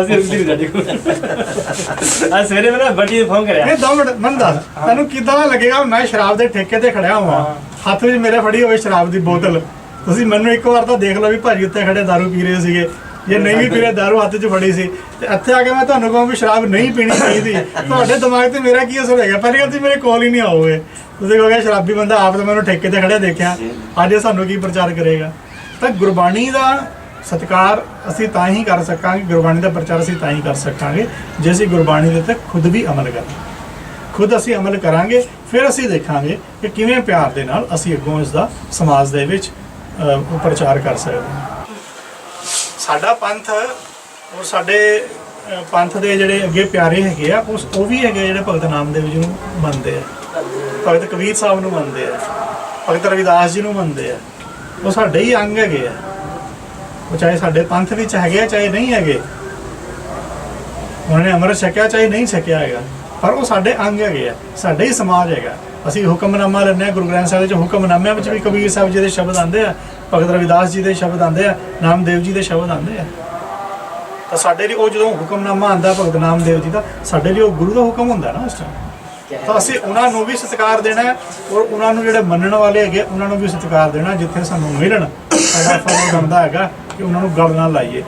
ਅਸੀਂ ਰੁਕਦੀ ਨਹੀਂ ਸਾਡੇ ਕੋਲ ਆ ਸਵੇਰੇ ਮੇਰਾ ਬੰਟੀ ਨੇ ਫੋਨ ਕਰਿਆ ਇਹ ਦੋ ਮਿੰਟ ਮਨ ਦੱਸ ਤੈਨੂੰ ਕਿਦਾਂ ਲੱਗੇਗਾ ਮੈਂ ਸ਼ਰਾਬ ਦੇ ਠੇਕੇ ਤੇ ਖੜਿਆ ਹੋਵਾਂ ਹੱਥ ਵਿੱਚ ਮੇਰੇ ਫੜੀ ਹੋਵੇ ਸ਼ਰਾਬ ਦੀ ਬੋਤਲ ਤੁਸੀਂ ਮੈਨੂੰ ਇੱਕ ਵਾਰ ਤਾਂ ਦੇਖ ਲਓ ਵੀ ਭਾਜੀ ਉੱਤੇ ਖੜੇ दारू ਪੀ ਰਹੇ ਸੀਗੇ ਜੇ ਨਹੀਂ ਵੀ ਪੀ ਰਹੇ दारू ਹੱਥ 'ਚ ਫੜੀ ਸੀ ਤੇ ਇੱਥੇ ਆ ਕੇ ਮੈਂ ਤੁਹਾਨੂੰ ਕਹਾਂ ਵੀ ਸ਼ਰਾਬ ਨਹੀਂ ਪੀਣੀ ਚਾਹੀਦੀ ਤੁਹਾਡੇ ਦਿਮਾਗ ਤੇ ਮੇਰਾ ਕੀ ਅਸਰ ਹੋਏਗਾ ਪਹਿਲੀ ਗੱਲ ਤੁਸੀਂ ਮੇਰੇ ਕੋਲ ਹੀ ਨਹੀਂ ਆਓਗੇ ਤੁਸੀਂ ਕਹੋਗੇ ਸ਼ਰਾਬੀ ਬੰਦਾ ਆਪ ਤਾਂ ਮੈਨੂੰ ਠੇਕੇ ਤੇ ਖੜਿਆ ਦੇਖਿਆ ਅੱਜ ਇਹ ਸਾਨੂੰ ਕੀ ਪ੍ਰਚਾਰ ਕਰੇਗਾ ਤਾਂ ਗੁਰਬਾਣੀ ਦਾ ਸਤਿਕਾਰ ਅਸੀਂ ਤਾਂ ਹੀ ਕਰ ਸਕਾਂਗੇ, ਗੁਰਬਾਣੀ ਦਾ ਪ੍ਰਚਾਰ ਅਸੀਂ ਤਾਂ ਹੀ ਕਰ ਸਕਾਂਗੇ, ਜੇ ਅਸੀਂ ਗੁਰਬਾਣੀ ਦੇ ਉੱਤੇ ਖੁਦ ਵੀ ਅਮਲ ਕਰਾਂਗੇ ਖੁਦ ਅਸੀਂ ਅਮਲ ਕਰਾਂਗੇ, ਫਿਰ ਅਸੀਂ ਦੇਖਾਂਗੇ ਕਿ ਕਿਵੇਂ ਪਿਆਰ ਦੇ ਨਾਲ ਅਸੀਂ ਅੱਗੋਂ ਇਸ ਦਾ ਸਮਾਜ ਦੇ ਵਿੱਚ ਪ੍ਰਚਾਰ ਕਰ ਸਕਦੇ ਹਾਂ। ਸਾਡਾ ਪੰਥ ਔਰ ਸਾਡੇ ਪੰਥ ਦੇ ਜਿਹੜੇ ਅੱਗੇ ਪਿਆਰੇ ਹੈਗੇ ਆ, ਉਸ, ਉਹ ਵੀ ਹੈਗੇ ਜਿਹੜੇ ਭਗਤ ਨਾਮਦੇਵ ਜੀ ਨੂੰ ਮੰਨਦੇ ਆ। ਭਗਤ ਕਬੀਰ ਸਾਹਿਬ ਨੂੰ ਮੰਨਦੇ ਆ। ਭਗਤ ਰਵਿਦਾਸ ਜੀ ਨੂੰ ਮੰਨਦੇ ਆ। ਉਹ ਸਾਡੇ ਹੀ ਅੰਗ ਹੈਗੇ ਆ। ਉਹ ਚਾਹੇ ਸਾਡੇ ਪੰਥ ਵਿੱਚ ਹੈਗੇ ਆ, ਚਾਹੇ ਨਹੀਂ ਹੈਗੇ। ਉਹਨਾਂ ਨੇ ਅੰਮ੍ਰਿਤ ਛਕਿਆ, ਚਾਹੇ ਨਹੀਂ ਛਕਿਆ ਹੈਗਾ। ਪਰ ਉਹ ਸਾਡੇ ਅੰਗ ਹੈਗੇ ਆ, ਸਾਡੇ ਹੀ ਸਮਾਜ ਹੈਗਾ। ਅਸੀਂ ਹੁਕਮਨਾਮਾ ਲੈਂਦੇ ਹਾਂ ਗੁਰੂ ਗ੍ਰੰਥ ਸਾਹਿਬ ਵਿੱਚ ਹੁਕਮਨਾਮਿਆਂ ਵਿੱਚ ਵੀ ਕਬੀਰ ਸਾਹਿਬ ਜੀ ਦੇ ਸ਼ਬਦ ਆਉਂਦੇ ਆ, ਭਗਤ ਰਵਿਦਾਸ ਜੀ ਦੇ ਸ਼ਬਦ ਆਉਂਦੇ ਆ, ਨਾਮਦੇਵ ਜੀ ਦੇ ਸ਼ਬਦ ਆਉਂਦੇ ਆ। ਤਾਂ ਸਾਡੇ ਲਈ ਉਹ ਜਦੋਂ ਹੁਕਮਨਾਮਾ ਆਂਦਾ ਭਗਤ ਨਾਮਦੇਵ ਜੀ ਦਾ, ਸਾਡੇ ਲਈ ਉਹ ਗੁਰੂ ਦਾ ਹੁਕਮ ਹੁੰਦਾ ਨਾ ਉਸ ਟਾਈਮ ਤਾਂ ਅਸੀਂ ਉਹਨਾਂ ਨੂੰ ਵੀ ਸਤਿਕਾਰ ਦੇਣਾ ਹੈ ਔਰ ਉਹਨਾਂ ਨੂੰ ਜਿਹੜੇ ਮੰਨਣ ਵਾਲੇ ਹੈਗੇ ਉਹਨਾਂ ਨੂੰ ਵੀ ਸਤਿਕਾਰ ਦੇਣਾ ਜਿੱਥੇ ਸਾਨੂੰ ਮਿਲਣ। ਸਾਡਾ ਫਰਜ਼ ਬਣਦਾ ਹੈਗਾ ਕਿ ਉਹਨਾਂ ਨੂੰ ਗਲ ਨਾਲ ਲਾਈਏ।